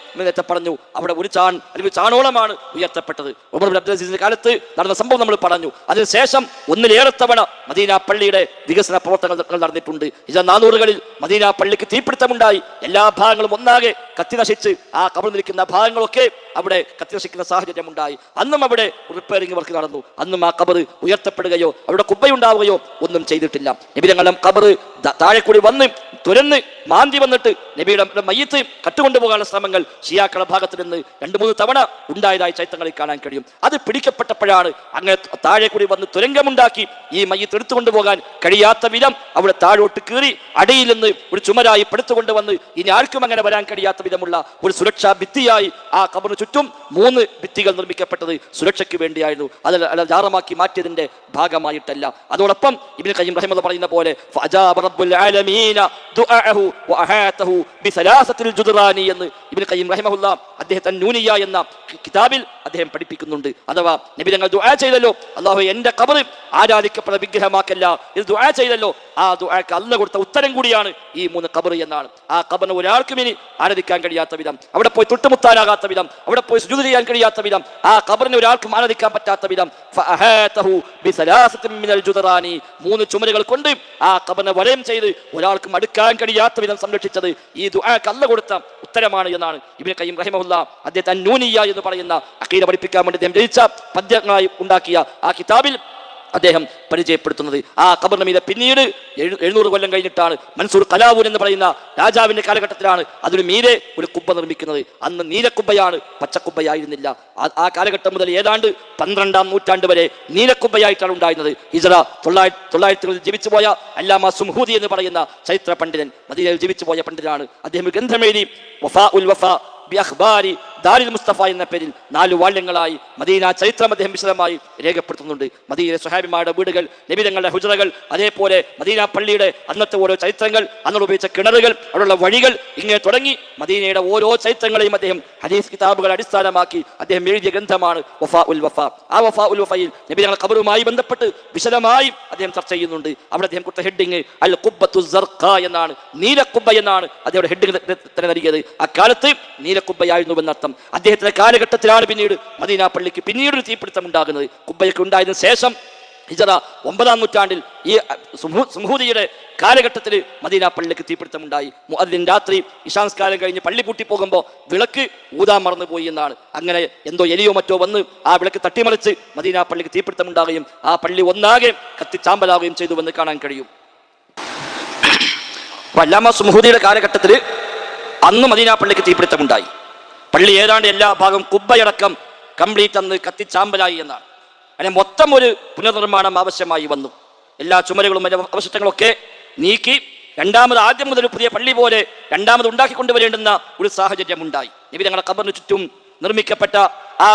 പറഞ്ഞു. അവിടെ ഒരു ചാൺ അല്ലെങ്കിൽ ചാണോളമാണ് ഉയർത്തപ്പെട്ടത്. ഉമർ അസീസിന്റെ കാലത്ത് നടന്ന സംഭവം നമ്മൾ പറഞ്ഞു. അതിനുശേഷം ഒന്നിലേറെ തവണ മദീന പള്ളിയുടെ വികസന പ്രവർത്തനങ്ങൾ നടന്നിട്ടുണ്ട്. ഇത് നാനൂറുകളിൽ മദീന പള്ളിക്ക് തീപിടുത്തമുണ്ടായി. എല്ലാ ഭാഗങ്ങളും ഒന്നാകെ കത്തി നശിച്ച് ആ കബർ നിൽക്കുന്ന ഭാഗങ്ങളൊക്കെ അവിടെ കത്തി നശിക്കുന്ന സാഹചര്യം ഉണ്ടായി അന്നും അവിടെ റിപ്പയറിംഗ് വർക്ക് നടന്നു. അന്നും ആ കബർ ഉയർത്തപ്പെടുകയോ അവിടെ കുബ്ബയുണ്ടാവുകയോ ഒന്നും ചെയ്തിട്ടില്ല. നബിരങ്ങളും കബർ താഴെ കൂടി വന്ന് തുരന്ന് മാന്തി വന്നിട്ട് നബിയുടെ മയ്യത്ത് കട്ടുകൊണ്ടുപോകാനുള്ള ശ്രമങ്ങൾ ഷിയാക്കളുടെ ഭാഗത്ത് നിന്ന് രണ്ട് മൂന്ന് തവണ ഉണ്ടായതായി ചൈത്രങ്ങളിൽ കാണാൻ കഴിയും. അത് പിടിക്കപ്പെട്ടപ്പോഴാണ് അങ്ങനെ താഴെ കൂടി വന്ന് തുരങ്കമുണ്ടാക്കി ഈ മയ്യത്ത് എടുത്തുകൊണ്ടുപോകാൻ കഴിയാത്ത വിധം അവിടെ താഴോട്ട് കീറി അടിയിൽ നിന്ന് ഒരു ചുമരായി പെടുത്തുകൊണ്ട് വന്ന് ഇനി ആർക്കും അങ്ങനെ വരാൻ കഴിയാത്ത വിധമുള്ള ഒരു സുരക്ഷാ ഭിത്തിയായി ആ കബറിന് ചുറ്റും മൂന്ന് ഭിത്തികൾ നിർമ്മിക്കപ്പെട്ടത് സുരക്ഷയ്ക്ക് വേണ്ടിയായിരുന്നു. അത് ജാറമാക്കി മാറ്റിയതിന്റെ ഭാഗമായിട്ടല്ല. അതോടൊപ്പം ഇബിൻ ഖയ്യിം റഹിമത് പറയുന്ന പോലെ ഫജാബ് റബ്ബുൽ ആലമീന ദുആഹു ബിസലാസത്തിൽ ജുദ്റാനി എന്ന് ഇബ്നു ഖയ്യിം റഹിമഹുല്ല അദ്ദേഹത്തെ നൂനിയ എന്ന കിതാബിൽ അദ്ദേഹം പഠിപ്പിക്കുന്നുണ്ട്. അഥവാ നബി തങ്ങൾ ദുആ ചെയ്തല്ലോ അള്ളാഹു എന്റെ കബർ ആരാധിക്കപ്പെട്ട വിഗ്രഹമാക്കല്ല. ഇത് ദുആ ചെയ്തല്ലോ ആ ദുആക്ക് അല്ല കൊടുത്ത ഉത്തരം കൂടിയാണ് ഈ മൂന്ന് കബർ എന്നാണ്. ആ കബറിന് ഒരാൾക്കും ഇനി ആരാധിക്കാൻ കഴിയാത്ത വിധം അവിടെ പോയി തൊട്ടുമുത്താനാകാത്ത വിധം അവിടെ പോയി സുജൂദ് ചെയ്യാൻ കഴിയാത്ത വിധം ആ കബറിന് ഒരാൾക്കും ആരാധിക്കാൻ പറ്റാത്ത വിധം. മൂന്ന് ചുമരുകൾ കൊണ്ട് ആ കബറിനെ വലയം ചെയ്ത് ഒരാൾക്കും അടുക്കാൻ കഴിയാത്ത വിധം സംരക്ഷിച്ചത് ഈ ദുആക്ക് അല്ല കൊടുത്ത ഉത്തരമാണ് എന്നാണ് ഇബ്നു ഖയ്യിം റഹിമഹുല്ല അദ്ദേഹത്തെ അന്നൂനിയ എന്ന് പറയുന്ന അഖീദ പഠിപ്പിക്കാൻ വേണ്ടി അദ്ദേഹം രചിച്ച പദ്യങ്ങളായി ഉണ്ടാക്കിയ ആ കിതാബിൽ അദ്ദേഹം പരിചയപ്പെടുത്തുന്നത്. ആ കബറിന് മീതെ പിന്നീട് എഴുന്നൂറ് കൊല്ലം കഴിഞ്ഞിട്ടാണ് മൻസൂർ കലാവൂർ എന്ന് പറയുന്ന രാജാവിന്റെ കാലഘട്ടത്തിലാണ് അതിന് മീരെ ഒരു കുബ്ബ നിർമ്മിക്കുന്നത്. അന്ന് നീലക്കുബ്ബയാണ് പച്ചക്കുബ്ബയായിരുന്നില്ല. ആ- കാലഘട്ടം മുതൽ ഏതാണ്ട് പന്ത്രണ്ടാം നൂറ്റാണ്ട് വരെ നീലക്കുബ്ബയായിട്ടാണ് ഉണ്ടായിരുന്നത്. ഹിജറ തൊള്ളായിരത്തി തൊള്ളായിരത്തി ജീവിച്ചു പോയ അല്ലാമ സുംഹൂദി എന്ന് പറയുന്ന ചരിത്ര പണ്ഡിതൻ മദീനയിൽ ജീവിച്ചു പോയ പണ്ഡിതനാണ്. അദ്ദേഹം ഗ്രന്ഥമേരി വഫാ ഉൽ വഫാ ബി ദാരിൽ മുസ്തഫ എന്ന പേരിൽ നാല് വാള്യങ്ങളായി മദീന ചരിത്രം അദ്ദേഹം വിശദമായി രേഖപ്പെടുത്തുന്നുണ്ട്. മദീന സുഹാബിമാരുടെ വീടുകൾ നിബിതങ്ങളുടെ ഹുജറകൾ അതേപോലെ മദീന പള്ളിയുടെ അന്നത്തെ ഓരോ ചരിത്രങ്ങൾ അന്നോട് ഉപയോഗിച്ച കിണറുകൾ അവിടെയുള്ള വഴികൾ ഇങ്ങനെ തുടങ്ങി മദീനയുടെ ഓരോ ചരിത്രങ്ങളെയും അദ്ദേഹം ഹദീസ് കിതാബുകൾ അടിസ്ഥാനമാക്കി അദ്ദേഹം എഴുതിയ ഗ്രന്ഥമാണ് വഫ ഉൽ വഫ. ആ വഫ ഉൽ വഫയിൽ നബിതങ്ങളുടെ ഖബറുമായി ബന്ധപ്പെട്ട് വിശദമായി അദ്ദേഹം ചർച്ച ചെയ്യുന്നുണ്ട്. അവിടെ അദ്ദേഹം കൊടുത്ത ഹെഡിങ് അൽ കുബ്ബത്തു സർഖ എന്നാണ് നീലക്കുബ്ബ എന്നാണ് അദ്ദേഹം ഹെഡിങ് തന്നെ നൽകിയത്. അക്കാലത്ത് നീലക്കുബ്ബയായിരുന്നു എന്നർത്ഥം. അദ്ദേഹത്തിന്റെ കാലഘട്ടത്തിലാണ് പിന്നീട് മദീന പള്ളിക്ക് പിന്നീട് ഒരു തീപിടുത്തം ഉണ്ടാകുന്നത്. കുബ്ബയ്ക്ക് ഉണ്ടായതിനു ശേഷം ഹിജറ ഒമ്പതാം നൂറ്റാണ്ടിൽ ഈ സുഹൂദിയുടെ കാലഘട്ടത്തിൽ മദീന പള്ളിക്ക് തീപിടുത്തം ഉണ്ടായി. മുഅദ്ദിൻ രാത്രി ഇഷാംസ്കാരം കഴിഞ്ഞ് പള്ളി പൂട്ടി പോകുമ്പോൾ വിളക്ക് ഊതാൻ മറന്നു പോയി എന്നാണ്. അങ്ങനെ എന്തോ എലിയോ മറ്റോ വന്ന് ആ വിളക്ക് തട്ടിമറിച്ച് മദീന പള്ളിക്ക് തീപിടുത്തം ഉണ്ടാകുകയും ആ പള്ളി ഒന്നാകെ കത്തിച്ചാമ്പലാകുകയും ചെയ്തുവെന്ന് കാണാൻ കഴിയും. അല്ലാമ സുഹൂദിയുടെ കാലഘട്ടത്തിൽ അന്ന് മദീന പള്ളിക്ക് തീപിടുത്തമുണ്ടായി പള്ളി ഏതാണ്ട് എല്ലാ ഭാഗം കുബ്ബയടക്കം കംപ്ലീറ്റ് അന്ന് കത്തിച്ചാമ്പലായി എന്നാണ്. അങ്ങനെ മൊത്തം ഒരു പുനർനിർമ്മാണം ആവശ്യമായി വന്നു. എല്ലാ ചുമരുകളും അവശിഷ്ടങ്ങളൊക്കെ നീക്കി രണ്ടാമത് ആദ്യം മുതൽ പുതിയ പള്ളി പോലെ രണ്ടാമത് ഉണ്ടാക്കിക്കൊണ്ടുവരേണ്ടുന്ന ഒരു സാഹചര്യം ഉണ്ടായി നബി ഞങ്ങളുടെ കബറിന് ചുറ്റും നിർമ്മിക്കപ്പെട്ട ആ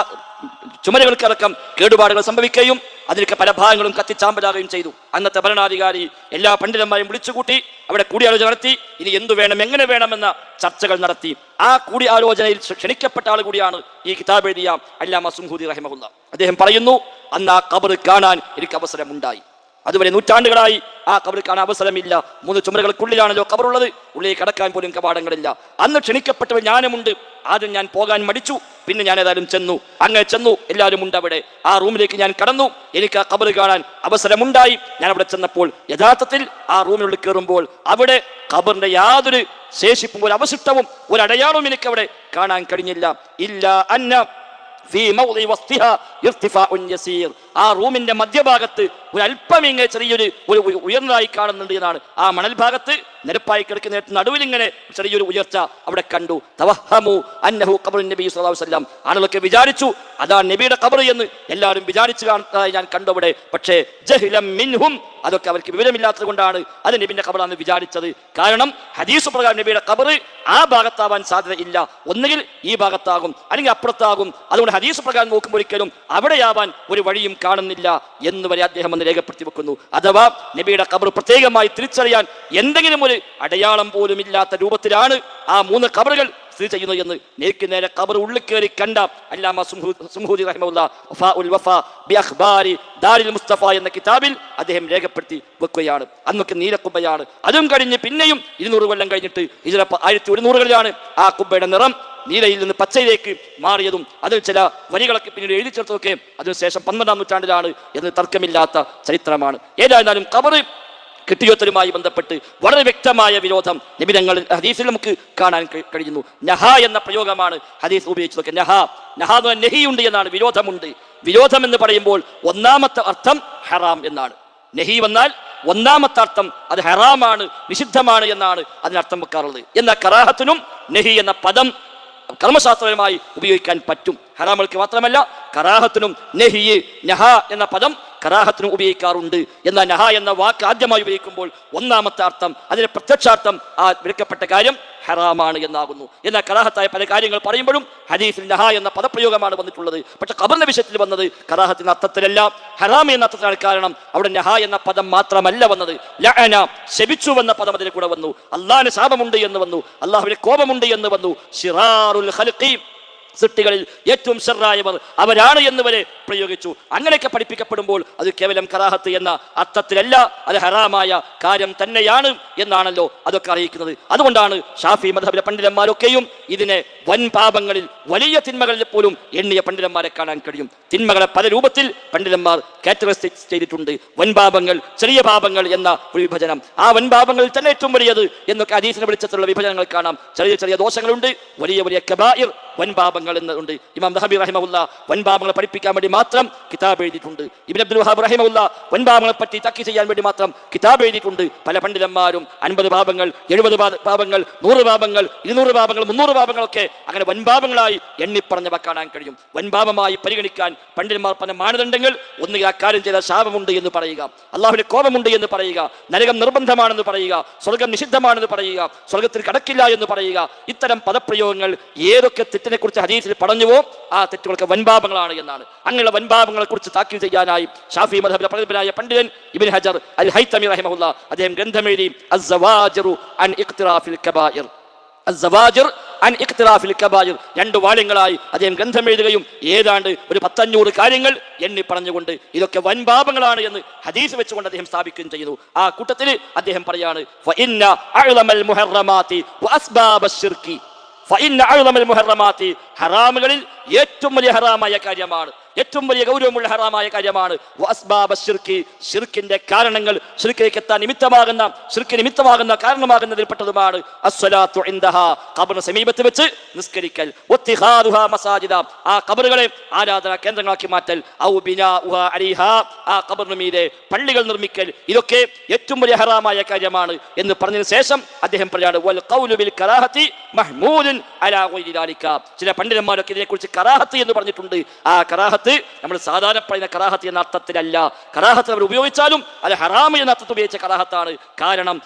ചുമരുകൾക്കടക്കം കേടുപാടുകൾ സംഭവിക്കുകയും അതിനൊക്കെ പല ഭാഗങ്ങളും കത്തിച്ചാമ്പലാകുകയും ചെയ്തു. അന്നത്തെ ഭരണാധികാരി എല്ലാ പണ്ഡിതന്മാരെയും വിളിച്ചുകൂട്ടി അവിടെ കൂടിയാലോചന നടത്തി ഇനി എന്തു വേണം എങ്ങനെ വേണമെന്ന ചർച്ചകൾ നടത്തി. ആ കൂടിയാലോചനയിൽ ക്ഷണിക്കപ്പെട്ട ആൾ കൂടിയാണ് ഈ കിതാബ് എഴുതിയ അല്ലാമ സുംഹൂദി റഹിമഹുല്ല. അദ്ദേഹം പറയുന്നു അന്ന് ആ കബർ കാണാൻ എനിക്ക് അവസരമുണ്ടായി. അതുവരെ നൂറ്റാണ്ടുകളായി ആ കബർ കാണാൻ അവസരമില്ല. മൂന്ന് ചുമരുകൾക്കുള്ളിലാണല്ലോ കബറുള്ളത്. ഉള്ളിൽ കടക്കാൻ പോലും കവാടങ്ങളില്ല. അന്ന് ക്ഷണിക്കപ്പെട്ടവർ ഞാനുമുണ്ട്. ആദ്യം ഞാൻ പോകാൻ മടിച്ചു. പിന്നെ ഞാൻ ഏതായാലും ചെന്നു. അങ്ങനെ ചെന്നു. എല്ലാവരും ഉണ്ട് അവിടെ. ആ റൂമിലേക്ക് ഞാൻ കടന്നു. എനിക്ക് ആ കബറ് കാണാൻ അവസരമുണ്ടായി. ഞാൻ അവിടെ ചെന്നപ്പോൾ യഥാർത്ഥത്തിൽ ആ റൂമിനുള്ളിൽ കയറുമ്പോൾ അവിടെ കബറിന്റെ യാതൊരു ശേഷിപ്പും ഒരു അവശിഷ്ടവും ഒരു അടയാളവും എനിക്ക് അവിടെ കാണാൻ കഴിഞ്ഞില്ല. ഇല്ല അന്ന ഫീ മൗദി വസ്തിഹ ആ റൂമിന്റെ മധ്യഭാഗത്ത് ഒരു അല്പം ഇങ്ങനെ ചെറിയൊരു ഒരു ഉയർന്നതായി കാണുന്നുണ്ട് എന്നാണ്. ആ മണൽ ഭാഗത്ത് നിരപ്പായി കിടക്കുന്ന നടുവിൽ ഇങ്ങനെ ചെറിയൊരു ഉയർച്ച അവിടെ കണ്ടു. തവഹമു അന്നഹു ഖബറുൻ നബി വസല്ലം. ആളുകളൊക്കെ വിചാരിച്ചു അതാണ് നബിയുടെ കബർ എന്ന് എല്ലാവരും വിചാരിച്ചു കാണുന്നതായി ഞാൻ കണ്ടു അവിടെ. പക്ഷേ ജഹിലം മിൻഹും അതൊക്കെ അവർക്ക് വിവരമില്ലാത്തത് കൊണ്ടാണ് അത് നബിന്റെ കബറാന്ന് വിചാരിച്ചത്. കാരണം ഹദീസ് പ്രകാരം നബിയുടെ കബർ ആ ഭാഗത്താവാൻ സാധ്യതയില്ല ഒന്നുകിൽ ഈ ഭാഗത്താകും അല്ലെങ്കിൽ അപ്പുറത്താകും. അതുകൊണ്ട് ഹദീസ് പ്രകാരം നോക്കുമ്പോൾ ഒരിക്കലും അവിടെയാവാൻ ഒരു വഴിയും കാണുന്നില്ല എന്ന് വരെ അദ്ദേഹം അന്ന് രേഖപ്പെടുത്തി വെക്കുന്നു. അഥവാ നബിയുടെ കബർ പ്രത്യേകമായി തിരിച്ചറിയാൻ എന്തെങ്കിലും ഒരു അടയാളം പോലും ഇല്ലാത്ത രൂപത്തിലാണ് ആ മൂന്ന് ഖബറുകൾ സ്ഥിതി ചെയ്യുന്നു എന്ന് നേരിക്ക് നേരെ ഖബർ ഉള്ളിൽ കയറി കണ്ട അല്ലാമ വഫാ ബി ദാരിൽ മുസ്തഫ എന്ന കിതാബിൽ അദ്ദേഹം രേഖപ്പെടുത്തി വെക്കുകയാണ്. അന്നൊക്കെ നീലക്കുബ്ബയാണ് അതും കഴിഞ്ഞ് പിന്നെയും ഇരുന്നൂറ് കൊല്ലം കഴിഞ്ഞിട്ട് ഇതിലെ ആയിരത്തി ഒരുന്നൂറുകളിലാണ് ആ കുബ്ബയുടെ നിറം നീലയിൽ നിന്ന് പച്ചയിലേക്ക് മാറിയതും അതിൽ ചില വരികളൊക്കെ പിന്നീട് എഴുതി ചേർത്തതൊക്കെ അതിനുശേഷം പന്ത്രണ്ടാം നൂറ്റാണ്ടിലാണ് എന്ന് തർക്കമില്ലാത്ത ചരിത്രമാണ്. ഏതായിരുന്നാലും കബർ കിട്ടിയോത്തലുമായി ബന്ധപ്പെട്ട് വളരെ വ്യക്തമായ വിരോധം നിബിധങ്ങൾ ഹദീസിൽ നമുക്ക് കാണാൻ കഴിയുന്നു. നഹ എന്ന പ്രയോഗമാണ് ഹദീസ് ഉപയോഗിച്ചതൊക്കെ. നഹ നഹ എന്ന് നെഹിയുണ്ട് എന്നാണ് വിരോധമുണ്ട്. വിരോധം എന്ന് പറയുമ്പോൾ ഒന്നാമത്തെ അർത്ഥം ഹറാം എന്നാണ്. നെഹി വന്നാൽ ഒന്നാമത്തെ അർത്ഥം അത് ഹറാമാണ് നിഷിദ്ധമാണ് എന്നാണ് അതിനർത്ഥം വെക്കാറുള്ളത്. എന്നാൽ കറാഹത്തിനും നെഹി എന്ന പദം കർമ്മശാസ്ത്രപരമായി ഉപയോഗിക്കാൻ പറ്റും. ഹറാമുകൾക്ക് മാത്രമല്ല കറാഹത്തിനും നെഹി നഹ എന്ന പദം കറാഹത്തിനും ഉപയോഗിക്കാറുണ്ട് എന്നാൽ നഹ എന്ന വാക്ക് ആദ്യമായി ഉപയോഗിക്കുമ്പോൾ ഒന്നാമത്തെ അർത്ഥം അതിന്റെ പ്രത്യക്ഷാർത്ഥം ആ വിളിക്കപ്പെട്ട കാര്യം ഹറാമാണ് എന്നാകുന്നു. എന്നാൽ കറാഹത്തായ പല കാര്യങ്ങൾ പറയുമ്പോഴും ഹദീസിൽ നഹ എന്ന പദപ്രയോഗമാണ് വന്നിട്ടുള്ളത്. പക്ഷെ കബറിന്റെ വിഷയത്തിൽ വന്നത് കറാഹത്തിന്റെ അർത്ഥത്തിലല്ല ഹറാം എന്ന അർത്ഥത്തിലാണ്. കാരണം അവിടെ നഹ എന്ന പദം മാത്രമല്ല വന്നത്. ലഅന ശപിച്ചു എന്ന പദം അതിൽ കൂടെ വന്നു. അള്ളാഹിന് ശാപമുണ്ട് എന്ന് വന്നു. അള്ളാഹുവിന് കോപമുണ്ട് എന്ന് വന്നു. ഷിറാറുൽ സൃഷ്ടികളിൽ ഏറ്റവും ഷെറായവർ അവരാണ് എന്ന് വരെ പ്രയോഗിച്ചു. അങ്ങനെയൊക്കെ പഠിപ്പിക്കപ്പെടുമ്പോൾ അത് കേവലം കറാഹത്ത് എന്ന അർത്ഥത്തിലല്ല അത് ഹറാമായ കാര്യം തന്നെയാണ് എന്നാണല്ലോ അതൊക്കെ അറിയിക്കുന്നത്. അതുകൊണ്ടാണ് ഷാഫി മധബിലെ പണ്ഡിതന്മാരൊക്കെയും ഇതിനെ വൻ പാപങ്ങളിൽ വലിയ തിന്മകളിൽ പോലും എണ്ണിയ പണ്ഡിതന്മാരെ കാണാൻ കഴിയും. തിന്മകളെ പല രൂപത്തിൽ പണ്ഡിതന്മാർ കാറ്റഗറൈസ് ചെയ്തിട്ടുണ്ട്. വൻപാപങ്ങൾ ചെറിയ പാപങ്ങൾ എന്ന ഒരു വിഭജനം. ആ വൻപാപങ്ങളിൽ തന്നെ ഏറ്റവും വലിയത് എന്നൊക്കെ അദീസിനെ വെളിച്ചത്തിലുള്ള വിഭജനങ്ങൾ കാണാം. ചെറിയ ചെറിയ ദോഷങ്ങളുണ്ട് വലിയ വലിയ കബായിർ വൻപാപങ്ങൾ എന്നുണ്ട് ഇമാം നഹബി റഹിമുല്ല വൻപാപങ്ങളെ പഠിപ്പിക്കാൻ വേണ്ടി മാത്രം കിതാബ് എഴുതിയിട്ടുണ്ട്. ഇബിൻ അബ്ദുൽ വഹാബ് റഹിമുല്ല വൻപാപങ്ങളെ പറ്റി തക്കി ചെയ്യാൻ വേണ്ടി മാത്രം കിതാബ് എഴുതിയിട്ടുണ്ട്. പല പണ്ഡിതന്മാരും അൻപത് പാപങ്ങൾ എഴുപത് പാപങ്ങൾ നൂറ് പാപങ്ങൾ ഇരുന്നൂറ് പാപങ്ങൾ മുന്നൂറ് പാപങ്ങളൊക്കെ അങ്ങനെ വൻപാപങ്ങളായി എണ്ണിപ്പറഞ്ഞവ കാണാൻ കഴിയും. വൻപാപമായി പരിഗണിക്കാൻ പണ്ഡിതന്മാർ പറഞ്ഞ മാനദണ്ഡങ്ങൾ ഒന്നുകിൽ അക്കാര്യം ചെയ്ത ശാപമുണ്ട് എന്ന് പറയുക. അള്ളാഹുവിന്റെ കോപമുണ്ട് എന്ന് പറയുക. നരകം നിർബന്ധമാണെന്ന് പറയുക. സ്വർഗം നിഷിദ്ധമാണെന്ന് പറയുക. സ്വർഗത്തിൽ കടക്കില്ല എന്ന് പറയുക. ഇത്തരം പദപ്രയോഗങ്ങൾ ഏതൊക്കെ തെറ്റിനെ കുറിച്ച് ഹദീസിൽ പറഞ്ഞുവോ? ആ തെറ്റുകൾക്ക് വൻപാപങ്ങളാണ് എന്നാണ്. അങ്ങനെയുള്ള വൻപാപങ്ങളെ കുറിച്ച് താക്കീൽ ചെയ്യാനായി ഷാഫി മധബിലെ പ്രഗത്ഭനായ പണ്ഡിതൻ ഇബിൻ ഹജർ അൽ ഹൈത്തമി റഹിമഹുല്ല അദ്ദേഹം ഗ്രന്ഥമെഴുതി അൻ ഇഖ്തിറാഫിൽ കബായിർ. രണ്ട് വാല്യങ്ങളായി അദ്ദേഹം ഗ്രന്ഥം എഴുതുകയും ഏതാണ്ട് ഒരു പത്തഞ്ഞൂറ് കാര്യങ്ങൾ എണ്ണി പറഞ്ഞുകൊണ്ട് ഇതൊക്കെ വൻപാപങ്ങളാണ് എന്ന് ഹദീസ് വെച്ചുകൊണ്ട് അദ്ദേഹം സ്ഥാപിക്കുകയും ചെയ്തു. ആ കൂട്ടത്തിൽ അദ്ദേഹം പറയാണ് ഹറാമുകളിൽ ഏറ്റവും വലിയ ഹറാമായ കാര്യമാണ്. ഏറ്റവും വലിയ ഗൗരവമുള്ള ഹറാമായ കാര്യമാണ്. ശിർക്കിന്റെ കാരണങ്ങൾ ശിർക്കിലേക്ക് എത്താൻ നിമിത്തമാകുന്ന ശിർക്ക് നിമിത്തമാകുന്ന കാരണമാകുന്നതിൽപ്പെട്ടതുമാണ്. ഖബറിന് സമീപത്ത് വെച്ച് നിസ്കരിക്കൽ. മസാജിദ. ആ കബറുകളെ ആരാധന കേന്ദ്രങ്ങളാക്കി മാറ്റൽ. ഔ അലൈഹാ. ആ കബറിന് മീതെ പള്ളികൾ നിർമ്മിക്കൽ. ഇതൊക്കെ ഏറ്റവും വലിയ ഹറാമായ കാര്യമാണ് എന്ന് പറഞ്ഞതിന് ശേഷം അദ്ദേഹം പറയാണ് വൽ ഖൗലു ബിൽ ചില പണ്ഡിതന്മാരൊക്കെ ഇതിനെക്കുറിച്ച് കറാഹത്ത് എന്ന് പറഞ്ഞിട്ടുണ്ട്. ആ കറാഹത്ത് നമ്മൾ സാധാരണ പറയുന്ന കറാഹത്ത് എന്ന അർത്ഥത്തിലല്ല. കറാഹത്ത് നമ്മൾ ഉപയോഗിച്ചാലും അത് ഹറാമ് എന്ന അർത്ഥത്തിൽ ഉപയോഗിച്ച കറാഹത്താണ്. കാരണം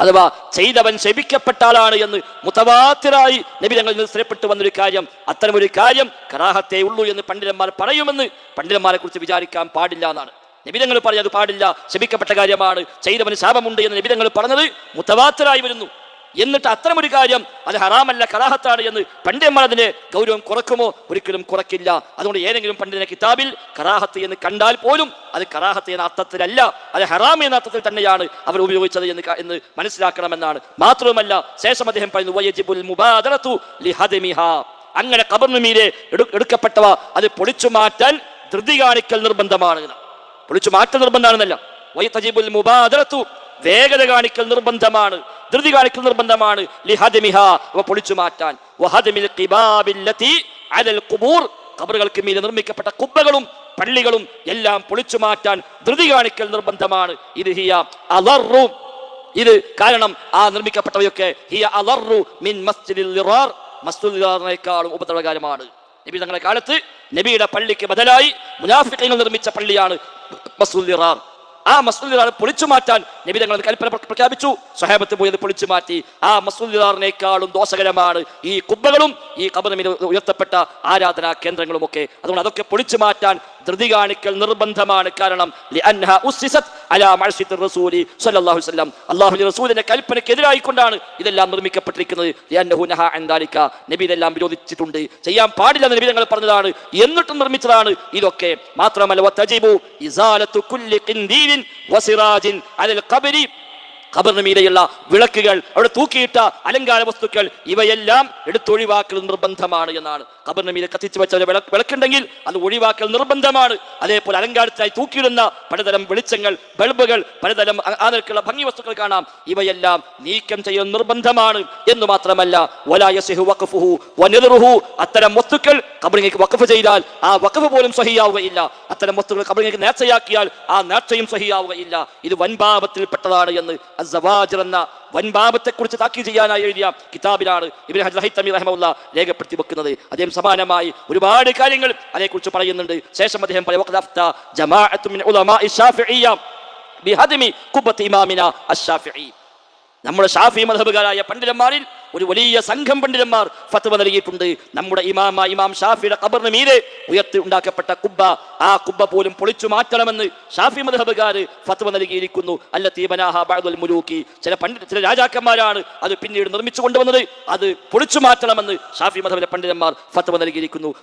അഥവാ ചെയ്തവൻ ശപിക്കപ്പെട്ടാലാണ് എന്ന് മുത്തവാത്തിറായി നബി ഞങ്ങൾ സ്ഥിരപ്പെട്ടു വന്നൊരു കാര്യം അത്തരമൊരു കാര്യം കറാഹത്തേ ഉള്ളൂ എന്ന് പണ്ഡിതന്മാർ പറയുമെന്ന് പണ്ഡിതന്മാരെ കുറിച്ച് വിചാരിക്കാൻ പാടില്ല എന്നാണ്. നിബിതങ്ങൾ പറഞ്ഞത് പാടില്ല ശപിക്കപ്പെട്ട കാര്യമാണ് ചെയ്തവന് ശാപമുണ്ട് എന്ന് നിബിതങ്ങൾ പറഞ്ഞത് മുത്തവാത്തരായി വരുന്നു. എന്നിട്ട് അത്തരമൊരു കാര്യം അത് ഹറാമല്ല കലാഹത്താണ് എന്ന് പണ്ഡിതന്മാർ അതിന് ഗൗരവം കുറക്കുമോ? ഒരിക്കലും കുറക്കില്ല. അതുകൊണ്ട് ഏതെങ്കിലും പണ്ഡിതനെ കിതാബിൽ കറാഹത്ത് എന്ന് കണ്ടാൽ പോലും അത് കറാഹത്ത് എന്ന അർത്ഥത്തിലല്ല അത് ഹറാം എന്ന അർത്ഥത്തിൽ തന്നെയാണ് അവർ ഉപയോഗിച്ചത് എന്ന് എന്ന് മനസ്സിലാക്കണമെന്നാണ്. മാത്രവുമല്ല ശേഷം അദ്ദേഹം പറയുന്നു. അങ്ങനെ കബറിന് എടുക്കപ്പെട്ടവ അത് പൊളിച്ചു മാറ്റാൻ ധൃതി കാണിക്കൽ നിർബന്ധമാണ് പൊളിച്ചു മാറ്റൽ നിർബന്ധമാണെന്നല്ല. വയത്തജിബുൽ മുബാദറത്തു വേഗത കാണിക്കൽ നിർബന്ധമാണ് ധൃതി കാണിക്കൽ നിർബന്ധമാണ്. ലിഹദമിഹ അവ പൊളിച്ചു മാറ്റാൻ. കബറുകൾക്ക് മീതെ നിർമ്മിക്കപ്പെട്ട കുബ്ബകളും പള്ളികളും എല്ലാം പൊളിച്ചു മാറ്റാൻ ധൃതി കാണിക്കൽ നിർബന്ധമാണ്. ഇത് ഹിയ അലറു. ഇത് കാരണം ആ നിർമ്മിക്കപ്പെട്ടവയൊക്കെ ഹിയ അലറു മിൻ മസ്ജിദിൽ ലിറാറിനേക്കാളും ഉപദ്രവകരമാണ്. നബി തങ്ങളുടെ കാലത്ത് നബിയുടെ പള്ളിക്ക് ബദലായി മുനാഫിക്കങ്ങൾ നിർമ്മിച്ച പള്ളിയാണ് മസ്ജിദുൽ ലിറാർ. ആ മസ്ജിദുൽ പൊളിച്ചു മാറ്റാൻ നബി തങ്ങൾ കൽപ്പന പ്രഖ്യാപിച്ചു. സഹാബത്ത് പോയി അത് പൊളിച്ചു മാറ്റി. ആ മസൂദിദാറിനേക്കാളും ദോഷകരമാണ് ഈ കുബ്ബകളും ഈ കബറിൽ ഉയർത്തപ്പെട്ട ആരാധനാ കേന്ദ്രങ്ങളും ഒക്കെ അതുകൊണ്ട് അതൊക്കെ പൊളിച്ചു മാറ്റാൻ ധൃതി കാണിക്കൽ നിർബന്ധമാണ്. കാരണം അലാ റസൂലി സല്ലല്ലാഹു വസല്ലം. ഇതെല്ലാം നിർമ്മിക്കപ്പെട്ടിരിക്കുന്നത്. നബി ഇതെല്ലാം വിരോധിച്ചിട്ടുണ്ട്. ചെയ്യാൻ പാടില്ലെന്ന് നബി ഞങ്ങൾ പറഞ്ഞതാണ്. എന്നിട്ടും നിർമ്മിച്ചതാണ്. ഇതൊക്കെ മാത്രമല്ല ഖബറിന് മീതെയുള്ള വിളക്കുകൾ അവിടെ തൂക്കിയിട്ട അലങ്കാര വസ്തുക്കൾ ഇവയെല്ലാം എടുത്തൊഴിവാക്കൽ നിർബന്ധമാണ് എന്നാണ്. ഖബറിന് മീതെ കത്തിച്ചു വെച്ച വിളക്ക് വിളക്കുണ്ടെങ്കിൽ അത് ഒഴിവാക്കൽ നിർബന്ധമാണ്. അതേപോലെ അലങ്കാരത്തിനായി തൂക്കിയിടുന്ന പലതരം വെളിച്ചങ്ങൾ ബൾബുകൾ പലതരം ആ ഭംഗി വസ്തുക്കൾ കാണാം. ഇവയെല്ലാം നീക്കം ചെയ്യൽ നിർബന്ധമാണ് എന്ന് മാത്രമല്ല വലായസിഹു അത്തരം വസ്തുക്കൾ ഖബറിലേക്ക് വഖഫ് ചെയ്താൽ ആ വഖഫ് പോലും സഹിയാവുകയില്ല. അത്തരം വസ്തുക്കൾ കബറിലേക്ക് നേർച്ചയാക്കിയാൽ ആ നേർച്ചയും സഹിയാവുകയില്ല. ഇത് വൻപാപത്തിൽപ്പെട്ടതാണ് എന്ന് അസവാജർ എന്ന വൻപാപത്തെക്കുറിച്ച് താക്കീ ചെയ്യാനായി എഴുതിയ കിതാബിലാണ് ഇബ്രാഹിം ഹൈത്തമി റഹമുല്ല രേഖപ്പെടുത്തി വെക്കുന്നത് അദ്ദേഹം സമാനമായി ഒരുപാട് കാര്യങ്ങൾ അതേക്കുറിച്ച് പറയുന്നുണ്ട്. ശേഷം അദ്ദേഹം പറയും "വഖദ് ജമാഅത്തു മിൻ കുബത്ത് ഇമാമിന അശ്ശാഫിഈ നമ്മുടെ ഷാഫി മധബുകാരായ പണ്ഡിതന്മാരിൽ ഒരു വലിയ സംഘം പണ്ഡിതന്മാർ ഫത്വ നൽകിയിട്ടുണ്ട്. നമ്മുടെ ഇമാമ ഇമാം ഷാഫിയുടെ ഖബറിന് മീതെ ഉയർത്തി ഉണ്ടാക്കപ്പെട്ട കുബ്ബ ആ കുബ്ബ പോലും പൊളിച്ചു മാറ്റണമെന്ന് ഷാഫി മധബുകാർ ഫത്വ നൽകിയിരിക്കുന്നു. അല്ല തീബനാഹ ബാദുൽ മുലൂക്കി. ചില പണ്ഡിത ചില രാജാക്കന്മാരാണ് അത് പിന്നീട് നിർമ്മിച്ചു കൊണ്ടുവന്നത്. അത് പൊളിച്ചു മാറ്റണമെന്ന് ഷാഫി മധബിലെ പണ്ഡിതന്മാർ ഫത്വ നൽകിയിരിക്കുന്നു.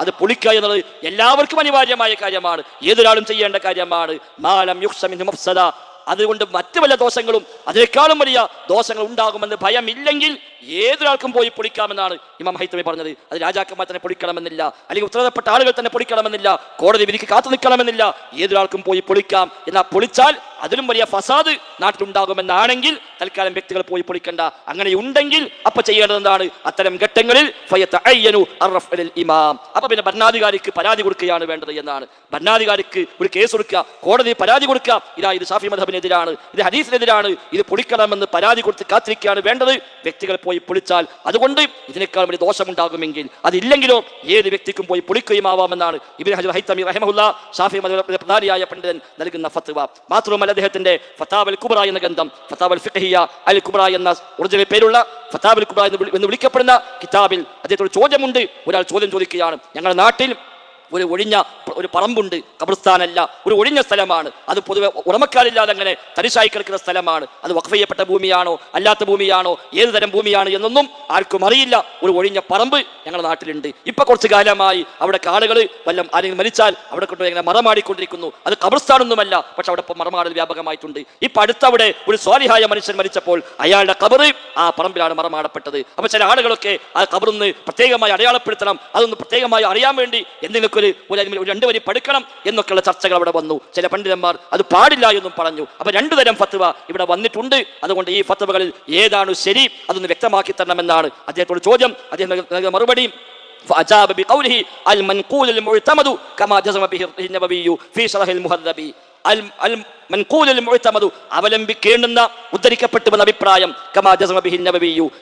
അത് പൊളിക്കുക എന്നത് എല്ലാവർക്കും അനിവാര്യമായ കാര്യമാണ്. ഏതൊരാളും ചെയ്യേണ്ട കാര്യമാണ്. മാലം യുക്സമിൻ മഫ്സദ. അതുകൊണ്ട് മറ്റു വല്ല ദോഷങ്ങളും അതിനേക്കാളും വലിയ ദോഷങ്ങൾ ഉണ്ടാകുമെന്ന് ഭയമില്ലെങ്കിൽ ഏതൊരാൾക്കും പോയി പൊളിക്കാമെന്നാണ് ഇമാം ഹൈത്തമി പറഞ്ഞത്. അത് രാജാക്കന്മാർ തന്നെ പൊളിക്കണമെന്നില്ല അല്ലെങ്കിൽ ഉത്തരവാദപ്പെട്ട ആളുകൾ തന്നെ പൊളിക്കണമെന്നില്ല കോടതി വിധിക്ക് കാത്തു നിൽക്കണമെന്നില്ല ഏതൊരാൾക്കും പോയി പൊളിക്കാം. എന്നാൽ പൊളിച്ചാൽ അതിലും വലിയ ഫസാദ് നാട്ടിലുണ്ടാകുമെന്നാണെങ്കിൽ തൽക്കാലം വ്യക്തികൾ പോയി പൊളിക്കണ്ട. അങ്ങനെ ഉണ്ടെങ്കിൽ അപ്പൊ ചെയ്യേണ്ടത് എന്താണ്? അത്തരം ഘട്ടങ്ങളിൽ ഇമാം. അപ്പൊ പിന്നെ ഭരണാധികാരിക്ക് പരാതി കൊടുക്കുകയാണ് വേണ്ടത് എന്നാണ്. ഭരണാധികാരിക്ക് ഒരു കേസ് കൊടുക്കുക കോടതി പരാതി കൊടുക്കുക. ഇതാ ഇത് ഷാഫി മധബിനെതിരാണ് ഇത് ഹദീസിനെതിരാണ്. ഇത് പൊളിക്കണമെന്ന് പരാതി കൊടുത്ത് കാത്തിരിക്കുകയാണ് വേണ്ടത്. വ്യക്തികൾ പോയി പൊളിച്ചാൽ അതുകൊണ്ട് ഇതിനേക്കാൾ വലിയ ദോഷമുണ്ടാകുമെങ്കിൽ അതില്ലെങ്കിലോ ഏത് വ്യക്തിക്കും പോയി പൊളിക്കുകയും ആവാമെന്നാണ് ഇബിൻ ഹജർ ഹൈത്തമി റഹമുല്ല ഷാഫി മധബിലെ പ്രധാനിയായ പണ്ഡിതൻ നൽകുന്ന ഫത്വ. മാത്രമല്ല അദ്ദേഹത്തിന്റെ ഫതാബൽ കുബ്ര എന്ന ഗ്രന്ഥം ഫതാബൽ ഫിഖഹിയ അൽ കുബ്ര എന്ന ഒറിജിനൽ പേരുള്ള ഫതാബൽ കുബ്ര എന്ന് വിളിക്കപ്പെടുന്ന കിതാബിൽ അദ്ദേഹത്തോട് ചോദ്യമുണ്ട്. ഒരാൾ ചോദ്യം ചോദിക്കുകയാണ് ഞങ്ങളുടെ നാട്ടിൽ ഒരു ഒഴിഞ്ഞ ഒരു പറമ്പുണ്ട് കബർസ്ഥാനല്ല. ഒരു ഒഴിഞ്ഞ സ്ഥലമാണ്. അത് പൊതുവെ ഉടമക്കാരില്ലാതെ അങ്ങനെ തരിശായി കിടക്കുന്ന സ്ഥലമാണ്. അത് വഖഫ് ചെയ്യപ്പെട്ട ഭൂമിയാണോ അല്ലാത്ത ഭൂമിയാണോ ഏത് തരം ഭൂമിയാണ് എന്നൊന്നും ആർക്കും അറിയില്ല. ഒരു ഒഴിഞ്ഞ പറമ്പ് ഞങ്ങളുടെ നാട്ടിലുണ്ട്. ഇപ്പൊ കുറച്ച് കാലമായി അവിടെ കാടുകൾ വല്ലം ആരെങ്കിലും മരിച്ചാൽ അവിടെ കൊണ്ട് ഇങ്ങനെ മറമാടിക്കൊണ്ടിരിക്കുന്നു. അത് കബർസ്ഥാനൊന്നുമല്ല പക്ഷെ അവിടെ ഇപ്പൊ മറമാടൽ വ്യാപകമായിട്ടുണ്ട്. ഇപ്പൊ അടുത്തവിടെ ഒരു സ്വാലിഹായ മനുഷ്യൻ മരിച്ചപ്പോൾ അയാളുടെ കബറ് ആ പറമ്പിലാണ് മറമാടപ്പെട്ടത്. അപ്പൊ ചില ആളുകളൊക്കെ ആ കബറൊന്ന് പ്രത്യേകമായി അടയാളപ്പെടുത്തണം അതൊന്ന് പ്രത്യേകമായി അറിയാൻ വേണ്ടി എന്തെങ്കിലും ഒരു ഒരു അരിമിൽ ഒരു രണ്ട് വരി പഠിക്കണം എന്നൊക്കെയുള്ള ചർച്ചകൾ അവിടെ വന്നു ചില പണ്ഡിതന്മാർ അത് പാടില്ല എന്നും പറഞ്ഞു അപ്പൊ രണ്ടു തരം ഫത്വ ഇവിടെ വന്നിട്ടുണ്ട് അതുകൊണ്ട് ഈ ഫത്വകളിൽ ഏതാണ് ശരി അതൊന്ന് വ്യക്തമാക്കി തരണമെന്നാണ് അദ്ദേഹത്തോട് ചോദ്യം അദ്ദേഹം നൽകുന്ന- നൽകുന്ന മറുപടി فأجاب بقوله المنقول المعتمد كما جزم به النبوي في شرح المهذب الم- المنقول المعتمد അവലംബിക്കേണ്ടുന്ന ഉദ്ധരിക്കപ്പെട്ടു വന്ന അഭിപ്രായം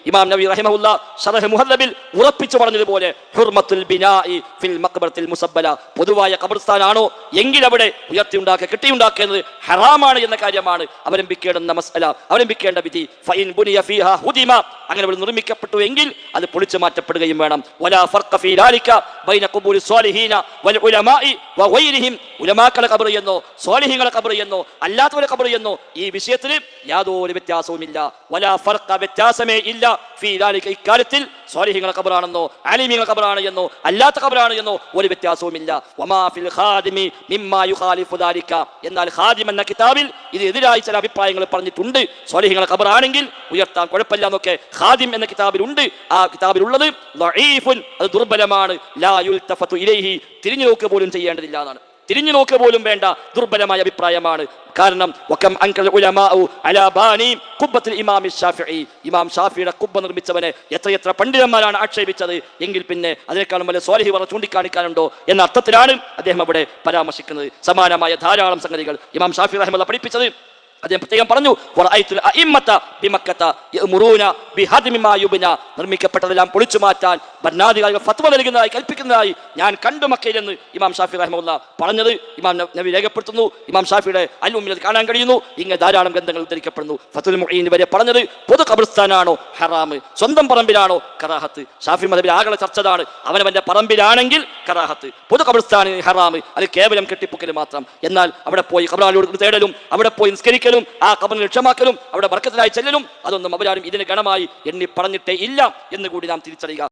ഇമാം നബി റഹിമഹുല്ല ഷറഹ് മുഹല്ലബിൽ ഉറപ്പിച്ചു പറഞ്ഞതുപോലെ ഹുർമത്തുൽ ബിനാഇ ഫിൽ മക്ബറത്തിൽ മുസബ്ബല പൊതുവായ ഖബർസ്ഥാനാണോ എങ്കിൽ അവിടെ ഉയർത്തിയുണ്ടാക്കുക കെട്ടിയുണ്ടാക്കുന്നത് ഹറാമാണ് എന്ന കാര്യമാണ് അവലംബിക്കേണ്ടുന്ന മസ്അല അവലംബിക്കേണ്ട വിധി. ഫൈൻ ബുനിയ ഫീഹാ ഹുദിമ അങ്ങനെ അവിടെ നിർമ്മിക്കപ്പെട്ടു എങ്കിൽ അത് പൊളിച്ചു മാറ്റപ്പെടുകയും വേണം. വലാ ഫർഖ ഫീ ലാലിക ബൈന ഖുബൂരി സ്വാലിഹീന വൽ ഉലമാഇ വഗൈരിഹിം ഉലമാക്കളെ ഖബർ എന്നോ സ്വാലിഹീങ്ങളെ ഖബർ എന്നോ അല്ലാത്തവരെ ഖബർ ചെയ്യുന്നു. ഈ വിഷയത്തിൽ യാതൊരു വ്യത്യാസവുമില്ല. വല ഫർക്ക വ്യത്യാസമേ ഇല്ല. ഫീ ഇക്കാര്യത്തിൽ സ്വാലിഹീങ്ങളെ ഖബറാണെന്നോ ആലിമീങ്ങളെ ഖബറാണ് എന്നോ അല്ലാത്ത ഖബറാണ് എന്നോ ഒരു വ്യത്യാസവുമില്ല. വമാ ഫിൽ ഖാദിമി മിമ്മാ യുഖാലിഫു ദാലിക. എന്നാൽ ഖാദിം എന്ന കിതാബിൽ ഇത് എതിരായി ചില അഭിപ്രായങ്ങൾ പറഞ്ഞിട്ടുണ്ട്. സ്വാലിഹീങ്ങളെ ഖബറാണെങ്കിൽ ഉയർത്താൻ കുഴപ്പമില്ല എന്നൊക്കെ ഖാദിം എന്ന കിതാബിലുണ്ട്. ആ കിതാബിലുള്ളത് അത് ദുർബലമാണ്. ലാ യുൽതഫതു ഇലൈഹി തിരിഞ്ഞു നോക്കുക പോലും ചെയ്യേണ്ടതില്ല എന്നാണ്. തിരിഞ്ഞു നോക്കുക പോലും വേണ്ട ദുർബലമായ അഭിപ്രായമാണ്. കാരണം വക്കം അൻകൽ ഉലമാഉ അലാ ബാനി ഖുബ്ബത്തുൽ ഇമാം ഷാഫിഈ. ഇമാം ഷാഫിയുടെ കുബ്ബ നിർമ്മിച്ചവനെ എത്രയെത്ര പണ്ഡിതന്മാരാണ് ആക്ഷേപിച്ചത്? എങ്കിൽ പിന്നെ അതിനേക്കാളും വലിയ സ്വാലഹി വറ ചൂണ്ടിക്കാണിക്കാനുണ്ടോ എന്ന അർത്ഥത്തിലാണ് അദ്ദേഹം അവിടെ പരാമർശിക്കുന്നത്. സമാനമായ ധാരാളം സംഗതികൾ ഇമാം ഷാഫി റഹ്മല്ല പഠിപ്പിച്ചത്. അദ്ദേഹം പ്രത്യേകം പറഞ്ഞു. നിർമ്മിക്കപ്പെട്ടതെല്ലാം പൊളിച്ചു മാറ്റാൻ ഭരണാധികാരികൾ ഫത്വ നൽകുന്നതായി കൽപ്പിക്കുന്നതായി ഞാൻ കണ്ടു മക്കയിൽ എന്ന് ഇമാം ഷാഫി റഹ്മുല്ല പറഞ്ഞത് ഇമാം നബി രേഖപ്പെടുത്തുന്നു ഇമാം ഷാഫിയുടെ അൽമുമിൽ കാണാൻ കഴിയുന്നു ഇങ്ങനെ ധാരാളം ഗ്രന്ഥങ്ങൾ ഉദ്ധരിക്കപ്പെടുന്നു ഫത്തുൽ മുഈൻ വരെ പറഞ്ഞത് പൊതു കബർസ്ഥാനാണോ ഹറാമ് സ്വന്തം പറമ്പിലാണോ കറാഹത്ത് ഷാഫി മതബിൽ ആകെ ചർച്ചതാണ് അവനവന്റെ പറമ്പിലാണെങ്കിൽ കറാഹത്ത് പൊതു കബർസ്ഥാനിൽ ഹറാമ് അത് കേവലം കെട്ടിപ്പൊക്കൽ മാത്രം എന്നാൽ അവിടെ പോയി കബറാലോട് തേടലും അവിടെ പോയി നിസ്കരിക്കലും ആ കബറിനെ ലക്ഷ്യമാക്കലും അവിടെ ബർക്കത്തിനായി ചെല്ലലും അതൊന്നും അവരാരും ഇതിന് ഗണമായി എണ്ണി പറഞ്ഞിട്ടേ ഇല്ല എന്ന് കൂടി നാം തിരിച്ചറിയുക.